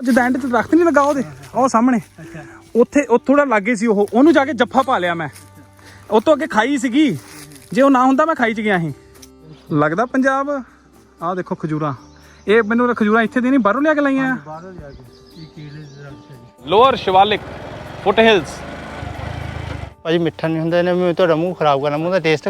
ਜਿੱਦਾਂ ਐਂਡ ਤੇ ਦਰਖਤ ਨਹੀਂ ਲੱਗਾ ਉਹਦੇ ਉਹ ਸਾਹਮਣੇ। ਉੱਥੇ ਉਹ ਥੋੜਾ ਲਾਗੇ ਸੀ ਉਹ ਉਹਨੂੰ ਜਾ ਕੇ ਜੱਫਾ ਪਾ ਲਿਆ ਮੈਂ। ਉਹ ਤੋਂ ਅੱਗੇ ਖਾਈ ਸੀਗੀ। ਜੇ ਉਹ ਨਾ ਹੁੰਦਾ ਮੈਂ ਖਾਈ ਚ ਗਿਆ ਸੀ। ਲੱਗਦਾ ਪੰਜਾਬ? ਆਹ ਦੇਖੋ ਖਜੂਰਾਂ। ਇਹ ਮੈਨੂੰ ਖਜੂਰਾਂ ਇੱਥੇ ਦੀ ਨਹੀਂ ਬਾਹਰੋਂ ਲਿਆ ਕੇ ਲਾਈਆਂ। ਬਾਹਰੋਂ ਕੇ। ਇਹ ਦੇ ਦਰਖਤ ਲੋਅਰ ਸ਼ਿਵਾਲਿਕ ਫੁੱਟ ਹਿਲਸ ਭਾਜੀ ਮਿੱਠਾ ਨਹੀਂ ਹੁੰਦਾ ਇਹਨੇ ਮੈਂ ਤੁਹਾਡਾ ਮੂੰਹ ਖਰਾਬ ਕਰਨਾ ਮੂੰਹ ਦਾ ਟੇਸਟ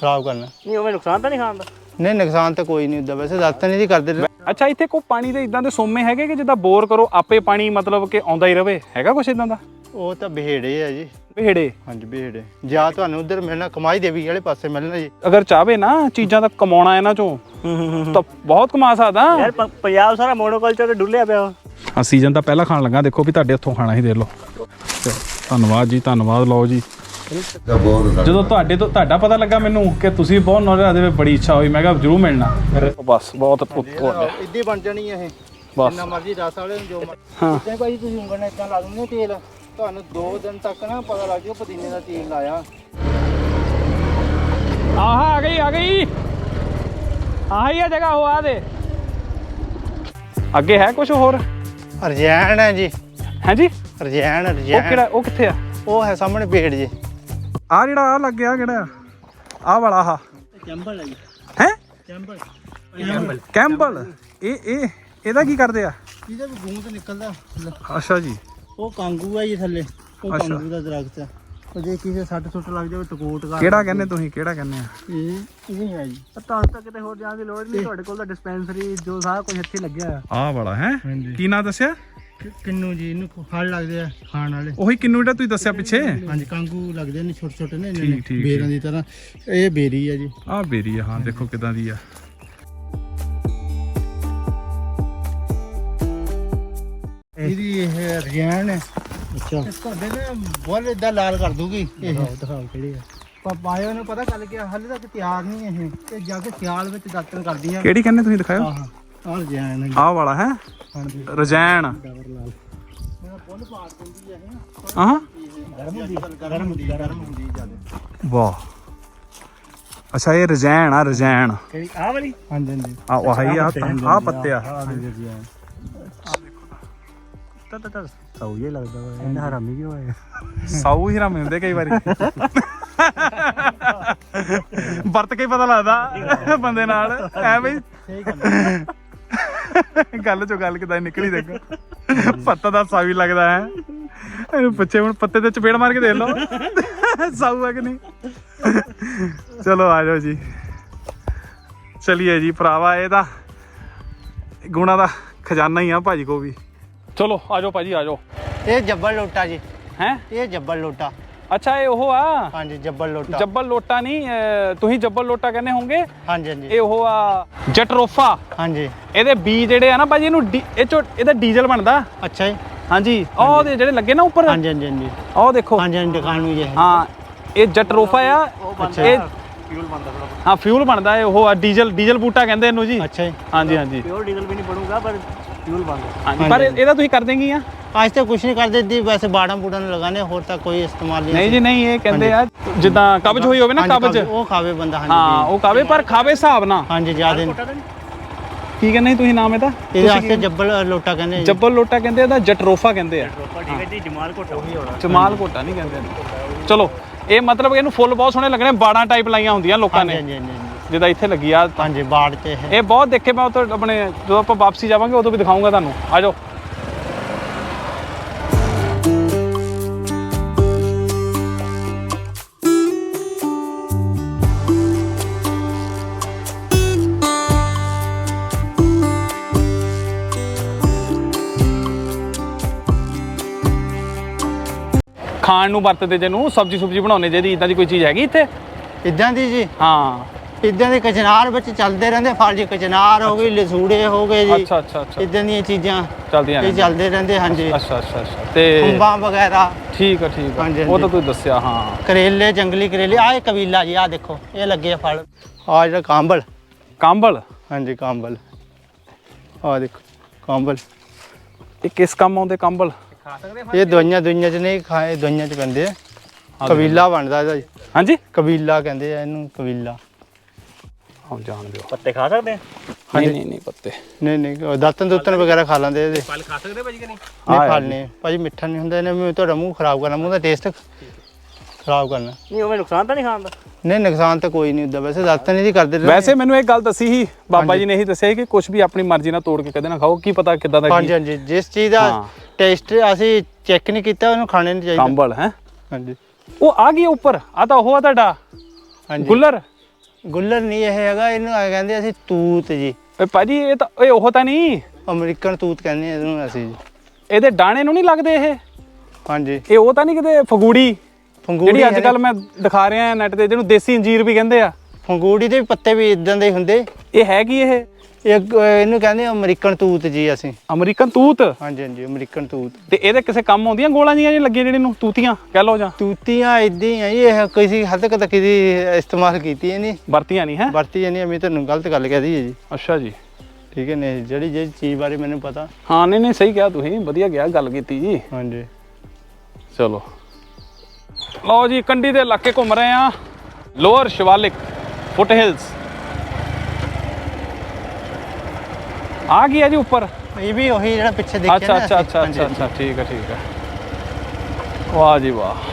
ਖਰਾਬ ਕਰਨਾ। ਨਹੀਂ ਉਹ ਨੁਕਸਾਨ ਤਾਂ ਨਹੀਂ ਖਾਂਦਾ। ਨਹੀਂ ਨੁਕਸਾਨ ਤਾਂ ਕੋਈ ਨਹੀਂ ਹੁੰਦਾ ਵੈਸੇ ਦੱਸ ਤਾਂ ਨਹੀਂ ਸੀ ਕਰਦੇ। ਅੱਛਾ ਇੱਥੇ ਕੋਈ ਪਾਣੀ ਦੇ ਇਦਾਂ ਦੇ ਸੋਮੇ ਹੈਗੇ ਕਿ ਜਿੱਦਾਂ ਬੋਰ ਕਰੋ ਆਪੇ ਪਾਣੀ ਮਤਲਬ ਕਿ ਆਉਂਦਾ ਹੀ ਰਵੇ? ਹੈਗਾ ਕੁਛ ਇਦਾਂ ਦਾ? ਉਹ ਤਾਂ ਬਿਹੇੜੇ ਆ ਜੀ। ਵਿਹੜੇ ਹਾਂਜੀ ਬਿਹੇੜੇ। ਜਾਂ ਤੁਹਾਨੂੰ ਉਧਰ ਮਿਲਣਾ ਕਮਾਈ ਦੇਵੀ ਵਾਲੇ ਪਾਸੇ ਮਿਲਣਾ ਜੀ। ਅਗਰ ਚਾਹਵੇ ਨਾ ਚੀਜ਼ਾਂ ਦਾ ਕਮਾਉਣਾ ਇਹਨਾਂ ਚੋਂ ਤਾਂ ਬਹੁਤ ਕਮਾ ਸਕਦਾ। ਯਾਰ ਪ- ਪੰਜਾਬ ਸਾਰਾ ਮੋਨੋਕਲਚਰ ਤੇ ਡੁੱਲਿਆ ਪਿਆ ਵਾ। ਆ ਸੀਜ਼ਨ ਤਾਂ ਪਹਿਲਾਂ ਖਾਣ ਲੱਗਾ ਦੇਖੋ ਵੀ ਤੁਹਾਡੇ ਹੱਥੋਂ ਖਾਣਾ ਹੀ ਦੇ ਲਓ। ਚਲੋ, ਧੰਨਵਾਦ ਜੀ ਧੰਨਵਾਦ ਲਓ ਜੀ। ਜਦੋਂ ਤੁਹਾਡੇ ਤੋਂ ਤੁਹਾਡਾ ਪਤਾ ਲੱਗਾ ਮੈਨੂੰ ਕਿ ਤੁਸੀਂ ਬਹੁਤ ਨੌਲੇਜ ਦੇ ਬੜੀ ਇੱਛਾ ਹੋਈ। ਮੈਂ ਕਿਹਾ ਜ਼ਰੂਰ ਮਿਲਣਾ। ਬਸ ਬਹੁਤ ਪੁੱਤ ਹੋ ਗਿਆ ਇੱਦੀ ਬਣ ਜਾਣੀ ਹੈ ਇਹ। ਬਸ। ਜਿੰਨਾ ਮਰਜ਼ੀ ਦੱਸ ਵਾਲੇ ਨੂੰ ਜੋ ਹਾਂ। ਮਰਜ਼ੀ ਭਾਈ ਤੁਸੀਂ ਉਂਗਲ ਨਾਲ ਇਦਾਂ ਲਾ ਦਿੰਦੇ ਤੇਲ ਤੁਹਾਨੂੰ 2 ਦਿਨ ਤੱਕ ਨਾ ਪਤਾ ਲੱਗ ਜਾਊ ਪੁਦੀਨੇ ਦਾ ਤੇਲ ਲਾਇਆ। ਆਹ ਆ ਗਈ ਆ ਗਈ। ਆਹੀ ਆ ਜਗ੍ਹਾ ਉਹ ਆ ਦੇ। ਅੱਗੇ ਹੈ ਕੁਝ ਹੋਰ? ਰਜੈਣ ਹੈ ਜੀ। ਹੈ ਜੀ? ਰਜੈਣ ਉਹ ਕਿਹੜਾ ਉਹ ਕਿੱਥੇ ਆ? ਉਹ ਹੈ ਸਾਹਮਣੇ ਪੇੜ ਜੀ। ਆ ਜਿਹੜਾ ਆ ਲੱਗ ਗਿਆ ਕਿਹੜਾ ਆ? ਵਾਲਾ ਆ ਚੰਬਲ ਹੈ ਜੀ। ਹੈ? ਚੰਬਲ। ਕੈਂਬਲ? ਇਹ ਇਹ ਇਹਦਾ ਕੀ ਕਰਦੇ ਆ? ਇਹਦਾ ਵੀ ਗੂੰਦ ਨਿਕਲਦਾ। ਅੱਛਾ ਜੀ। ਉਹ ਕਾਂਗੂ ਹੈ ਜੀ ਥੱਲੇ। ਉਹ। ਕਾਂਗੂ ਦਾ ਦਰਖਤ ਹੈ ਉਹ ਜੇ ਕਿਸੇ ਸੱਟ ਸੁੱਟ ਲੱਗ ਜਾਵੇ ਟਕੋਟ ਕਰ ਕਿਹੜਾ ਕਹਿੰਦੇ ਤੁਸੀਂ? ਕਿਹੜਾ ਕਹਿੰਦੇ ਆ? ਇਹ ਇਹ ਹੈ ਜੀ। ਤੁਹਾਨੂੰ ਤਾਂ ਕਿਤੇ ਹੋਰ ਜਾਣ ਦੀ ਲੋੜ ਨਹੀਂ। ਤੁਹਾਡੇ ਕੋਲ ਤਾਂ ਡਿਸਪੈਂਸਰੀ ਜੋ ਸਾਰਾ ਕੁਝ ਇੱਥੇ ਲੱਗਿਆ ਹੋਇਆ। ਆਹ ਵਾਲਾ ਹੈ। ਕੀ ਨਾਂ ਦੱਸਿਆ? ਕਿੰਨੂ ਜੀ ਇਹਨੂੰ ਫਲ ਲੱਗਦੇ ਆ ਖਾਣ ਵਾਲੇ। ਉਹੀ ਕਿੰਨੂ ਜਿਹੜਾ ਤੁਸੀਂ ਦੱਸਿਆ ਪਿੱਛੇ? ਹਾਂਜੀ ਕਾਂਗੂ ਲੱਗਦੇ ਨੇ ਛੋਟੇ ਛੋਟੇ ਨੇ ਇਹਨਾਂ ਠੀਕ, ਨੇ ਠੀਕ, ਬੇਰਾਂ ਦੀ ਤਰ੍ਹਾਂ। ਇਹ ਬੇਰੀ ਹੈ ਜੀ। ਆਹ ਬੇਰੀ ਆ ਹਾਂ ਦੇਖੋ ਕਿਦਾਂ ਦੀ ਆ। ਇਹਦੀ ਇਹ ਰਜੈਣ ਹੈ। ਅੱਛਾ। ਤੁਹਾਡੇ ਨਾ ਬੋਲ ਇਦਾਂ ਲਾਲ ਕਰ ਦੂਗੀ ਇਹ ਦਿਖਾਓ ਕਿਹੜੀ ਆ। ਪਰ ਬਾਇਓ ਨੂੰ ਪਤਾ ਚੱਲ ਗਿਆ ਹਾਲੇ ਤੱਕ ਤਿਆਰ ਨਹੀਂ ਇਹ। ਤੇ ਜਾ ਕੇ ਸਿਆਲ ਵਿੱਚ ਦਾਤਣ ਕਰਦੀਆਂ ਕਿਹੜੀ ਕਹਿੰਦੇ ਤੁਸੀਂ ਦਿਖਾਓ ਆਹ। ਆਹ ਹੈ ਵਾਲਾ ਹੈ? ਹਾਂਜੀ। ਰਜੈਣ ਡਬਰ ਲਾਲ ਮੇਰਾ ਬੁੱਲ ਪਾੜ ਦਿੰਦੀ ਹੈ ਇਹ ਆਹ ਗਰਮ ਹੁੰਦੀ ਗਰਮ ਹੁੰਦੀ ਗਰਮ ਹੁੰਦੀ ਜ਼ਿਆਦਾ। ਵਾਹ। ਅੱਛਾ ਇਹ ਰਜੈਣ ਆ ਰਜੈਣ ਕਿਹੜੀ? ਆਹ ਵਾਲੀ? ਹਾਂਜੀ ਹਾਂਜੀ। ਆ ਆ ਆ ਪੱਤੇ ਆ। ਰਜੈਣ ਤਾਂ ਤਾਂ ਤਾਂ ਸੌ ਜਿਹਾ ਲੱਗਦਾ ਵਾ ਇਹਨਾਂ ਹਰਾਮੀ ਕਿਉਂ ਆਏ ਸਾਊ ਹੀ ਰਾਮੇ ਹੁੰਦੇ ਕਈ ਵਾਰੀ। ਵਰਤ ਕੇ ਪਤਾ ਲੱਗਦਾ ਬੰਦੇ ਨਾਲ। ਐ ਬਈ ਸਹੀ ਗੱਲ ਗੱਲ ਚੋਂ ਗੱਲ ਕਿਦਾਂ ਨਿਕਲੀ ਦੇਖੋ। ਪੱਤਾ ਦਾ ਸਾ ਵੀ ਲੱਗਦਾ ਹੈ। ਇਹਨੂੰ ਪੁੱਛੇ ਹੁਣ ਪੱਤੇ ਤੇ ਚਪੇੜ ਮਾਰ ਕੇ ਦੇਖ ਲਓ। ਸਾਊ ਹੈ ਕਿ ਨਹੀਂ? ਚਲੋ ਆ ਜਾਓ ਜੀ। ਚਲਿਏ ਜੀ ਭਰਾਵਾ ਇਹਦਾ ਗੁਣਾ ਦਾ ਖਜ਼ਾਨਾ ਹੀ ਆ ਭਾਜੀ ਕੋ ਵੀ। ਚਲੋ ਆ ਜਾਓ ਭਾਜੀ ਆ ਜਾਓ। ਇਹ ਜੱਬਲ ਲੋਟਾ ਜੀ। ਹੈ? ਇਹ ਜੱਬਲ ਲੋਟਾ। ਅੱਛਾ ਇਹ ਉਹ ਆ? ਹਾਂਜੀ ਜੱਬਲ ਲੋਟਾ। ਜੱਬਲ ਲੋਟਾ ਨਹੀਂ ਅਹ, ਤੁਸੀਂ ਜੱਬਲ ਲੋਟਾ ਕਹਿੰਦੇ ਹੋਵੋਗੇ? ਹਾਂਜੀ ਹਾਂਜੀ। ਇਹ ਉਹ ਆ ਜਟਰੋਫਾ। ਹਾਂਜੀ। ਇਹਦੇ ਬੀ ਜਿਹੜੇ ਆ ਨਾ ਭਾਜੀ ਇਹਨੂੰ ਡੀ- ਇਹ ਚੋਂ ਇਹਦਾ ਡੀਜ਼ਲ ਬਣਦਾ। ਅੱਛਾ ਜੀ। ਹਾਂਜੀ ਉਹ ਉਹਦੇ ਜਿਹੜੇ ਲੱਗੇ ਨਾ ਉੱਪਰ? ਹਾਂਜੀ ਹਾਂਜੀ ਹਾਂਜੀ। ਉਹ ਦੇਖੋ। ਹਾਂਜੀ ਹਾਂਜੀ ਦੁਕਾਨ ਵੀ ਹੈ ਹਾਂ ਇਹ ਜਟਰੋਫਾ ਆ। ਇਹ ਫਿਊਲ ਬੰਦਾ ਥੋੜਾ ਹਾਂ ਫਿਊਲ ਬਣਦਾ ਹੈ ਉਹ ਆ ਡੀਜ਼ਲ ਡੀਜ਼ਲ ਬੂਟਾ ਕਹਿੰਦੇ ਇਹਨੂੰ ਜੀ। ਅੱਛਾ ਜੀ। ਹਾਂਜੀ ਹਾਂਜੀ। ਪਿਓਰ ਡੀਜ਼ਲ ਵੀ ਨਹੀਂ ਬਣੂਗਾ ਪਰ ਫਿਊਲ ਬੰਦਾ ਹਾਂਜੀ ਪਰ ਇਹ- ਇਹਦਾ ਤੁਸੀਂ ਕਰ ਦੇਂਗੀ ਆ। ਅੱਜ ਤੱਕ ਕੁਝ ਨਹੀਂ ਕਰਦੇ ਦੀ ਵੈਸੇ ਬਾੜਾਂ ਬੂੜਾਂ ਨੂੰ ਲਗਾਣੇ ਹੋਰ ਤਾਂ ਕੋਈ ਇਸਤੇਮਾਲ ਨਹੀਂ ਨਹੀਂ ਜੀ ਨਹੀਂ ਇਹ ਕਹਿੰਦੇ ਆ ਜਿੱਦਾਂ ਕਬਜ਼ ਹੋਈ ਹੋਵੇ ਨਾ ਕਬਜ਼। ਉਹ ਖਾਵੇ ਬੰਦਾ ਹਾਂਜੀ ਹਾਂ ਉਹ ਖਾਵੇ ਪਰ ਖਾਵੇ ਹਿਸਾਬ ਨਾਲ। ਹਾਂਜੀ ਜ਼ਿਆਦਾ ਕੀ ਕਹਿੰਦੇ ਸੀ ਤੁਸੀਂ ਨਾਮ ਇਹਦਾ? ਇਹਦੇ ਵਾਸਤੇ ਜੱਬਲ ਲੋਟਾ ਕਹਿੰਦੇ ਜੀ। ਜੱਬਲ ਲੋਟਾ ਕਹਿੰਦੇ ਇਹਦਾ ਜਟਰੋਫਾ ਕਹਿੰਦੇ ਆ। ਪ੍ਰੋਪਰ ਠੀਕ ਹੈ ਜੀ ਜਮਾਲ ਕੋਟਾ ਉਹੀ ਹੋਣਾ ਜਮਾਲ ਕੋਟਾ ਨਹੀਂ ਕਹਿੰਦੇ ਇਹਨੂੰ। ਚਲੋ ਇਹ ਮਤਲਬ ਇਹਨੂੰ ਫੁੱਲ ਬਹੁਤ ਸੋਹਣੇ ਲੱਗਣੇ ਬਾੜਾਂ ਟਾਈਪ ਲਾਈਆਂ ਹੁੰਦੀਆਂ ਲੋਕਾਂ ਨੇ। ਹਾਂਜੀ ਹਾਂਜੀ, ਜਿੱਦਾਂ ਇੱਥੇ ਲੱਗੀ ਆ। ਹਾਂਜੀ ਬਾੜ ਤੇ ਇਹ। ਇਹ ਬਹੁਤ ਦੇਖੇ ਮੈਂ ਉਧਰ ਆਪਣੇ ਜਦੋਂ ਆਪਾਂ ਵਾਪਸੀ ਜਾਵਾਂਗੇ ਉਦੋਂ ਵੀ ਦਿਖਾਉਂਗਾ ਤੁਹਾਨੂੰ। ਆ ਖਾਣ ਨੂੰ ਵਰਤਦੇ ਜਿਹਨੂੰ ਸਬਜੀ ਸੁਬਜੀ ਬਣਾਉਣੇ ਜਿਹਦੀ ਇਦਾਂ ਦੀ ਕੋਈ ਚੀਜ਼ ਹੈਗੀ ਇੱਥੇ? ਇਦਾਂ ਦੀ ਜੀ? ਹਾਂ। ਇਦਾਂ ਦੇ ਕਚਨਾਰ ਵਿੱਚ ਚੱਲਦੇ ਰਹਿੰਦੇ ਫਲ ਜੀ ਕਚਨਾਰ ਹੋ ਗਈ ਲਸੂੜੇ ਹੋ ਗਏ ਜੀ। ਅੱਛਾ ਅੱਛਾ ਅੱਛਾ। ਇਦਾਂ ਦੀਆਂ ਚੀਜ਼ਾਂ ਚਲਦੀਆਂ ਇਹ ਚੱਲਦੇ ਰਹਿੰਦੇ ਹਾਂਜੀ। ਅੱਛਾ ਅੱਛਾ ਅੱਛਾ ਤੇ ਖੰਬਾਂ ਵਗੈਰਾ। ਠੀਕ ਆ ਠੀਕ ਆ। ਉਹ ਤਾਂ। ਤੁਸੀਂ ਦੱਸਿਆ ਹਾਂ। ਕਰੇਲੇ ਜੰਗਲੀ ਕਰੇਲੇ ਆਹ ਇਹ ਕਬੀਲਾ ਜੀ ਆਹ ਦੇਖੋ ਇਹ ਲੱਗੇ ਆ ਫਲ। ਆ ਜਿਹੜਾ ਕਾਂਬਲ। ਕੰਬਲ? ਹਾਂਜੀ ਕਾਂਬਲ। ਆਹ ਦੇਖੋ ਕਾਂਬਲ। ਇਹ ਕਿਸ ਕੰਮ ਆਉਂਦੇ ਕੰਬਲ? ਇਹ ਦਵਾਈਆਂ ਦੁਈਆਂ ਚ ਨਹੀਂ ਖਾਏ ਦਵਾਈਆਂ ਚ ਪੈਂਦੇ ਆ। ਕਬੀਲਾ ਬਣਦਾ ਇਹਦਾ ਜੀ। ਹਾਂਜੀ? ਕਬੀਲਾ ਕਹਿੰਦੇ ਆ ਇਹਨੂੰ ਕਬੀਲਾ। ਹੁਣ ਜਾਣ ਦਿਓ। ਪੱਤੇ ਖਾ ਸਕਦੇ ਆ ਨਹੀਂ ਨਹੀਂ ਨਹੀਂ ਪੱਤੇ। ਨਹੀਂ ਨਹੀਂ ਉਹ ਦਾਤਨ ਦੁੱਤਨ ਵਗੈਰਾ ਖਾ ਲੈਂਦੇ ਇਹਦੇ। ਫਲ ਖਾ ਸਕਦੇ ਭਾਜੀ ਕਿ ਨਹੀਂ? ਨਹੀਂ ਹਾਂ, ਖਾ ਲੈਣੇ ਭਾਜੀ ਮਿੱਠਾ ਨਹੀਂ ਹੁੰਦਾ ਇਹਨੇ ਵੀ ਤੁਹਾਡਾ ਮੂੰਹ ਖਰਾਬ ਕਰਨਾ ਮੂੰਹ ਦਾ ਟੇਸਟ ਖਰਾਬ ਕਰਨਾ। ਨਹੀਂ ਉਹ ਨੁਕਸਾਨ ਤਾਂ ਨਹੀਂ ਖਾਣ ਦਾ ਨਹੀਂ ਨੁਕਸਾਨ ਤਾਂ ਕੋਈ ਨਹੀਂ ਹੁੰਦਾ। ਵੈਸੇ ਦਾਤਨ ਇਹਦੀ ਕਰਦੇ ਰਹੇ ਵੈਸੇ ਮੈਨੂੰ ਇੱਕ ਗੱਲ ਦੱਸੀ ਸੀ ਬਾਬਾ ਜੀ ਨੇ ਇਹੀ ਦੱਸਿਆ ਸੀ ਕਿ ਕੁਝ ਵੀ ਆਪਣੀ ਮਰਜ਼ੀ ਨਾਲ ਤੋੜ ਕੇ ਕਦੇ ਨਾ ਖਾਓ ਕੀ ਪਤਾ ਕਿੱਦਾਂ ਦਾ ਹਾਂਜੀ ਕੀ। ਹਾਂਜੀ ਜਿਸ ਚੀਜ਼ ਦਾ ਹਾਂ। ਟੇਸਟ ਅਸੀਂ ਚੈੱਕ ਨਹੀਂ ਕੀਤਾ ਉਹਨੂੰ ਖਾਣੇ ਨਹੀਂ ਚਾਹੀਦਾ। ਕੰਬਲ ਹੈ? ਹਾਂਜੀ। ਉਹ ਆ ਗਈ ਉੱਪਰ ਆ ਤਾਂ ਉਹ ਆ ਤੁਹਾਡਾ। ਹਾਂਜੀ। ਗੁੱਲਰ? ਗੁੱਲਰ ਨਹੀਂ ਇਹ ਹੈਗਾ ਇਹਨੂੰ ਆ ਕਹਿੰਦੇ ਅਸੀਂ ਤੂਤ ਜੀ। ਓਏ ਭਾਜੀ ਇਹ ਤਾਂ ਓਏ ਉਹ ਤਾਂ ਨਹੀਂ। ਅਮਰੀਕਨ ਤੂਤ ਕਹਿੰਦੇ ਆ ਇਹਨੂੰ ਅਸੀਂ ਜੀ। ਇਹਦੇ ਡਾਣੇ ਨੂੰ ਨਹੀਂ ਲੱਗਦੇ ਇਹ? ਹਾਂਜੀ। ਇਹ ਉਹ ਤਾਂ ਨਹੀਂ ਕਿਤੇ ਫਗੂੜੀ? ਫੰਗੂੜੀ ਜਿਹੜੀ ਅੱਜ ਕੱਲ ਮੈਂ ਦਿਖਾ ਰਿਹਾ ਨੈਟ ਤੇ ਜਿਹਨੂੰ ਦੇਸੀ ਅੰਜੀਰ ਵੀ ਕਹਿੰਦੇ ਆ। ਫੰਗੂੜੀ ਦੇ ਵੀ ਪੱਤੇ ਵੀ ਇਦਾਂ ਦੇ ਹੀ ਹੁੰਦੇ। ਇਹ ਹੈ ਕੀ ਇਹ? ਇਹ ਇਹਨੂੰ ਕਹਿੰਦੇ ਆ ਅਮਰੀਕਨ ਤੂਤ ਜੀ ਅਸੀਂ। ਅਮਰੀਕਨ ਤੂਤ? ਹਾਂਜੀ ਹਾਂਜੀ ਅਮਰੀਕਨ ਤੂਤ। ਤੇ ਇਹਦੇ ਕਿਸੇ ਕੰਮ ਆਉਂਦੀਆਂ ਗੋਲਾਂ ਜੀਆਂ ਜਿਹੜੀਆਂ ਲੱਗੀਆਂ ਜਿਹੜੀ ਨੂੰ ਤੂਤੀਆਂ ਕਹਿ ਲਓ ਜਾਂ। ਤੂਤੀਆਂ ਇਦਾਂ ਹੀ ਆ ਜੀ, ਇਹ ਕਿਸੇ ਹੱਦ ਤੱਕ ਦੀ ਇਸਤੇਮਾਲ ਕੀਤੀ ਹੈ ਨਹੀਂ ਵਰਤੀਆਂ ਨਹੀਂ ਹੈ? ਵਰਤੀ ਨਹੀਂ ਮੈਂ ਤੁਹਾਨੂੰ ਗਲਤ ਗੱਲ ਕਹਦੀ ਹੈ ਜੀ। ਅੱਛਾ ਜੀ। ਠੀਕ ਹੈ ਨੇ ਜਿਹੜੀ ਜਿਹੜੀ ਚੀਜ਼ ਬਾਰੇ ਮੈਨੂੰ ਪਤਾ। ਹਾਂ ਨਹੀਂ ਨਹੀਂ ਸਹੀ ਕਿਹਾ ਤੁਸੀਂ ਵਧੀਆ ਗਿਆ ਗੱਲ ਕੀਤੀ ਜੀ। ਹਾਂਜੀ। ਚਲੋ। ਲਓ ਜੀ ਕੰਡੀ ਦੇ ਇਲਾਕੇ ਘੁੰਮ ਰਹੇ ਆ ਲੋਅਰ ਸ਼ਿਵਾਲਿਕ ਫੁੱਟ ਹਿਲਸ ਆ ਗਿਆ ਜੀ ਉੱਪਰ? ਇਹ ਵੀ ਉਹੀ ਜਿਹੜਾ ਪਿੱਛੇ ਦੇਖਿਆ ਅੱਛਾ ਅੱਛਾ। ਅੱਛਾ ਅੱਛਾ ਅੱਛਾ ਠੀਕ ਹੈ ਠੀਕ ਹੈ। ਵਾਹ ਜੀ ਵਾਹ।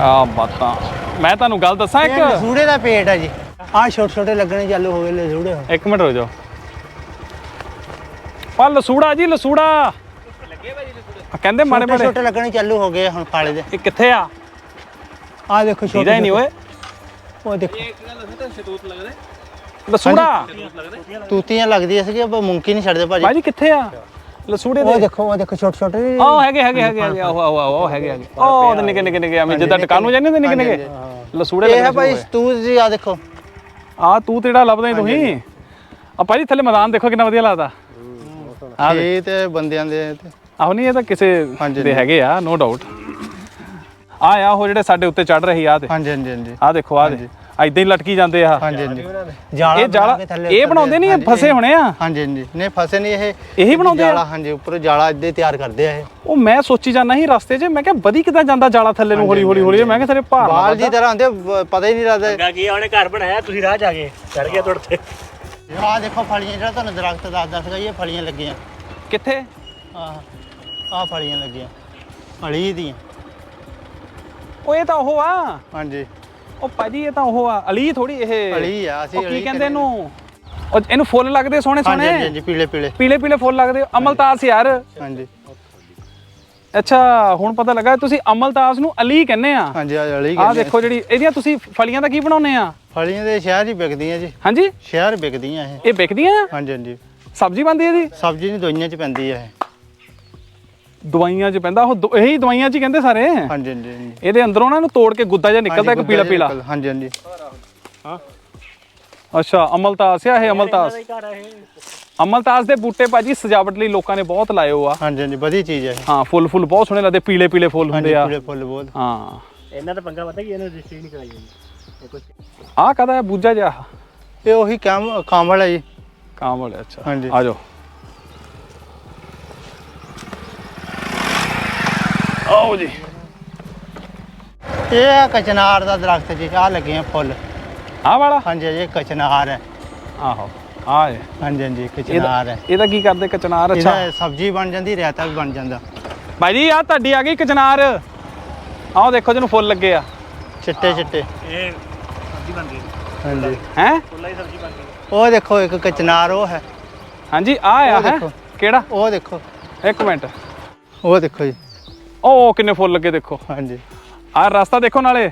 ਆ ਬਾਤਾਂ। ਮੈਂ ਤੁਹਾਨੂੰ ਗੱਲ ਦੱਸਾਂ ਇੱਕ? ਲਸੂੜੇ ਦਾ ਪੇਟ ਹੈ ਜੀ। ਆਹ ਛੋਟੇ ਛੋਟੇ ਲੱਗਣੇ ਚਾਲੂ ਹੋ ਗਏ ਲਸੂੜੇ। ਇੱਕ ਮਿੰਟ ਰੁਕ ਜਾਓ। ਪਾ ਲਸੂੜਾ ਜੀ ਲਸੂੜਾ। ਆ ਕਹਿੰਦੇ ਮਾੜੇ ਛੋਟੇ ਮਾੜੇ। ਛੋਟੇ ਲੱਗਣੇ ਚਾਲੂ ਹੋ ਗਏ ਹੁਣ ਫਾਲੇ ਦੇ। ਇਹ ਕਿੱਥੇ ਆ? ਆਹ ਦੇਖੋ ਛੋਟੇ ਦੀਦਾ ਹੀ ਨਹੀਂ ਓਏ। ਉਹ ਦੇਖੋ। ਲਸੂੜਾ? ਤੂਤੀਆਂ ਲੱਗਦੀਆਂ ਪਰ ਮੁੰਕੀ ਨਹੀਂ ਛੱਡਦੇ ਭਾਜੀ। ਭਾਜੀ ਕਿੱਥੇ ਆ? ਲਸੂੜੇ ਉਹ ਦੇ। ਦੇਖੋ ਉਹ ਦੇਖੋ ਛੋਟੇ ਛੋਟੇ। ਆਹ ਹੈਗੇ ਹੈਗੇ ਹੈਗੇ ਹੈਗੇ। ਉਹ ਉਹ ਉਹ ਹੈਗੇ ਹੈਗੇ। ਉਹ ਉਹਦੇ ਨਿੱਕੇ ਨਿੱਕੇ ਨਿੱਕੇ। ਐਵੇਂ ਜਿੱਦਾਂ ਟਿਕਾਣੂ ਜਾਂਦੇ ਹੁੰਦੇ ਨਿੱਕੇ ਨਿੱਕੇ। ਲਸੂੜੇ ਇਹ ਹੈ ਭਾਈ ਤੂਤ ਜੀ ਆ ਦੇਖੋ। ਆ ਤੂੰ ਤੇੜਾ ਲੱਭਦਾ ਹੀ। ਤੁਸੀਂ ਆ ਭਾਜੀ ਥੱਲੇ ਮੈਦਾਨ ਦੇਖੋ ਕਿੰਨਾ ਵਧੀਆ ਲੱਗਦਾ। ਆ ਇਹ ਤੇ ਬੰਦਿਆਂ ਦੇ ਤੇ। ਆਹੋ ਨਹੀਂ ਇਹ ਤਾਂ ਕਿਸੇ ਹਾਂਜੀ, ਦੇ ਹੈਗੇ ਆ ਨੋ ਡਾਊਟ ਆ ਆ ਉਹ ਜਿਹੜੇ ਸਾਡੇ ਉੱਤੇ ਚੜ ਰਹੀ ਆ ਤੇ ਹਾਂਜੀ ਹਾਂਜੀ ਹਾਂਜੀ। ਆ ਦੇਖੋ ਆ ਦੇ। ਇਦਾਂ ਹੀ ਲਟਕੀ ਜਾਂਦੇ ਆ। ਹਾਂਜੀ ਹਾਂਜੀ। ਇਹ ਜਾਲਾ ਇਹ ਬਣਾਉਂਦੇ ਨਹੀਂ ਇਹ ਫਸੇ ਹੋਣੇ ਆ? ਹਾਂਜੀ ਹਾਂਜੀ। ਨਹੀਂ ਫਸੇ ਨਹੀਂ ਇਹ। ਇਹੀ ਬਣਾਉਂਦੇ ਆ? ਜਾਲਾ ਹਾਂਜੀ ਉੱਪਰ ਜਾਲਾ ਇੱਦੇ ਤਿਆਰ ਕਰਦੇ ਆ ਇਹ। ਉਹ ਮੈਂ ਸੋਚੀ ਜਾਂਦਾ ਸੀ ਰਸਤੇ 'ਚ ਮੈਂ ਕਿਹਾ ਵਧੀ ਕਿਦਾਂ ਜਾਂਦਾ ਜਾਲਾ ਥੱਲੇ ਨੂੰ ਹੌਲੀ ਹੌਲੀ ਹੌਲੀ ਮੈਂ ਕਿਹਾ ਸਾਰੇ ਭਾਰ ਨਾ ਬਾਲ ਦੀ ਤਰ੍ਹਾਂ ਹੁੰਦੇ ਪਤਾ ਹੀ ਨਹੀਂ ਲੱਗਦਾ। ਚੰਗਾ ਕੀ ਆ, ਉਹਨੇ ਘਰ ਬਣਾਇਆ ਤੁਸੀਂ ਰਾਹ ਜਾ ਕੇ ਚੜ ਗਿਆ ਤੁਹਾਡੇ ਤੇ। ਆਹ ਦੇਖੋ ਫਲੀਆਂ ਜਿਹੜਾ ਤੁਹਾਨੂੰ ਦਰਖਤ ਦੱਸਦਾ ਸੀਗਾ ਇਹ ਫਲੀਆਂ ਲੱਗੀਆਂ। ਕਿੱਥੇ? ਆਹ। ਆਹ ਫਲੀਆਂ ਲੱਗੀਆਂ। ਫਲੀ ਦੀਆਂ। ਉਹ ਇਹ ਤਾਂ ਉਹ ਆ। ਹਾਂਜੀ। ਉਹ ਭਾਜੀ ਇਹ ਤਾਂ ਉਹ ਆ। ਅਲੀ ਥੋੜੀ ਇਹ। ਫਲੀ ਆ ਅਸੀਂ ਉਹ ਕੀ ਅਲੀ ਕਹਿੰਦੇ ਇਹਨੂੰ? ਉਹ ਇਹਨੂੰ ਫੁੱਲ ਲੱਗਦੇ ਸੋਹਣੇ ਹਾਂਜੀ ਹਾਂਜੀ ਸੋਹਣੇ? ਹਾਂਜੀ ਪੀਲੇ ਪੀਲੇ। ਪੀਲੇ ਪੀਲੇ ਫੁੱਲ ਲੱਗਦੇ। ਅਮਲਤਾਸ ਯਾਰ। ਹਾਂਜੀ। ਅੱਛਾ ਹੁਣ ਪਤਾ ਲੱਗਾ ਤੁਸੀਂ ਅਮਲਤਾਸ ਨੂੰ ਅਲੀ ਕਹਿੰਦੇ ਆ। ਹਾਂਜੀ ਆ ਅਲੀ ਆਹ ਦੇਖੋ ਜਿਹੜੀ ਇਹਦੀਆਂ ਤੁਸੀਂ ਫਲੀਆਂ ਦਾ ਕੀ ਬਣਾਉਂਦੇ ਆ? ਫਲੀਆਂ ਦੇ ਸ਼ਹਿਰ ਹੀ ਵਿਕਦੀਆਂ ਜੀ। ਹਾਂਜੀ? ਸ਼ਹਿਰ ਵਿਕਦੀਆਂ ਇਹ। ਇਹ ਵਿਕਦੀਆਂ? ਹਾਂਜੀ ਹਾਂਜੀ। ਸਬਜ਼ੀ ਬਣਦੀ ਹੈ ਇਹਦੀ? ਸਬਜ਼ੀ ਨਹੀਂ ਦਵਾਈਆਂ ਚ ਪੈਂਦੀ ਆ ਇਹ। ਦਵਾਈਆਂ 'ਚ ਪੈਂਦਾ ਉਹ ਇਹੀ ਦਵਾਈਆਂ 'ਚ ਹੀ ਕਹਿੰਦੇ ਸਾਰੇ। ਹਾਂਜੀ ਹਾਂਜੀ ਹਾਂਜੀ। ਇਹਦੇ ਅੰਦਰੋਂ ਨਾ ਇਹਨੂੰ ਤੋੜ ਕੇ ਗੁੱਦਾ ਜਿਹਾ ਨਿਕਲਦਾ ਇੱਕ ਹਾਂਜੀ, ਪੀਲਾ ਪੀਲਾ। ਜਿਹਾ ਹਾਂਜੀ ਹਾਂਜੀ। ਅੱਛਾ ਅਮਲਤਾਸ ਆ ਇਹ ਅਮਲਤਾਸ। ਅਮਲਤਾਸ ਦੇ ਬੂਟੇ ਭਾਜੀ ਸਜਾਵਟ ਲਈ ਲੋਕਾਂ ਨੇ ਬਹੁਤ ਲਾਏ ਹੋ ਆ ਹਾਂਜੀ ਹਾਂਜੀ ਵਧੀਆ ਚੀਜ਼ ਹੈ ਇਹ। ਹਾਂ ਫੁੱਲ ਫੁੱਲ ਬਹੁਤ ਸੋਹਣੇ ਲੱਗਦੇ ਪੀਲੇ ਪੀਲੇ ਫੁੱਲ ਹਾਂਜੀ ਹੁੰਦੇ ਆ। ਪੀਲੇ ਫੁੱਲ ਬਹੁਤ। ਹਾਂ। ਇਹਨਾਂ ਦਾ ਪੰਗਾ ਪਤਾ ਕੀ ਇਹਨੂੰ ਰਜਿਸਟਰੀ ਨਹੀਂ ਕਰਾਈ ਜਾਂਦੀ। ਇਹ ਕੁਝ ਆਹ ਕਦਾ ਬੂਜਾ ਜਿਹਾ। ਇਹ ਉਹੀ ਕੰਮ ਕਾਮਲ ਹੈ ਜੀ। ਕਾਮ ਵਾਲੇ ਅੱਛਾ। ਹਾਂਜੀ। ਆ ਜਾਓ। ਆਓ ਜੀ। ਇਹ ਆ ਕਚਨਾਰ ਦਾ ਦਰਖਤ ਜੀ ਆ ਲੱਗੇ ਆ ਫੁੱਲ। ਆਹ ਵਾਲਾ? ਹਾਂਜੀ ਇਹ ਕਚਨਾਰ ਹੈ। ਆਹੋ ਆ ਹਾਂਜੀ ਹਾਂਜੀ ਕਚਨਾਰ ਹੈ। ਇਹਦਾ ਕੀ ਕਰਦੇ ਕਚਨਾਰ? ਅੱਛਾ। ਇਹਦਾ ਸਬਜ਼ੀ ਬਣ ਜਾਂਦੀ ਰਾਇਤਾ ਵੀ ਬਣ ਜਾਂਦਾ। ਭਾਈ ਜੀ ਆ ਤੁਹਾਡੀ ਆ ਗਈ ਕਚਨਾਰ। ਆਹ ਦੇਖੋ ਜਿਹਨੂੰ ਫੁੱਲ ਲੱਗੇ ਆ। ਚਿੱਟੇ ਚਿੱਟੇ। ਇਹ ਸਬਜ਼ੀ ਬਣਦੀ ਹੈ ਹਾਂਜੀ। ਹੈ? ਫੁੱਲਾਂ ਦੀ ਸਬਜ਼ੀ ਬਣਦੀ ਹੈ ਉਹ ਦੇਖੋ ਇੱਕ ਕਚਨਾਰ ਉਹ ਹੈ। ਹਾਂਜੀ ਆ ਆ ਹੈ। ਕਿਹੜਾ? ਉਹ ਦੇਖੋ। ਇੱਕ ਮਿੰਟ। ਉਹ ਦੇਖੋ ਜੀ। ਉਹ ਕਿੰਨੇ ਫੁੱਲ ਲੱਗੇ ਦੇਖੋ। ਹਾਂਜੀ। ਆਹ ਰਸਤਾ ਦੇਖੋ ਨਾਲੇ।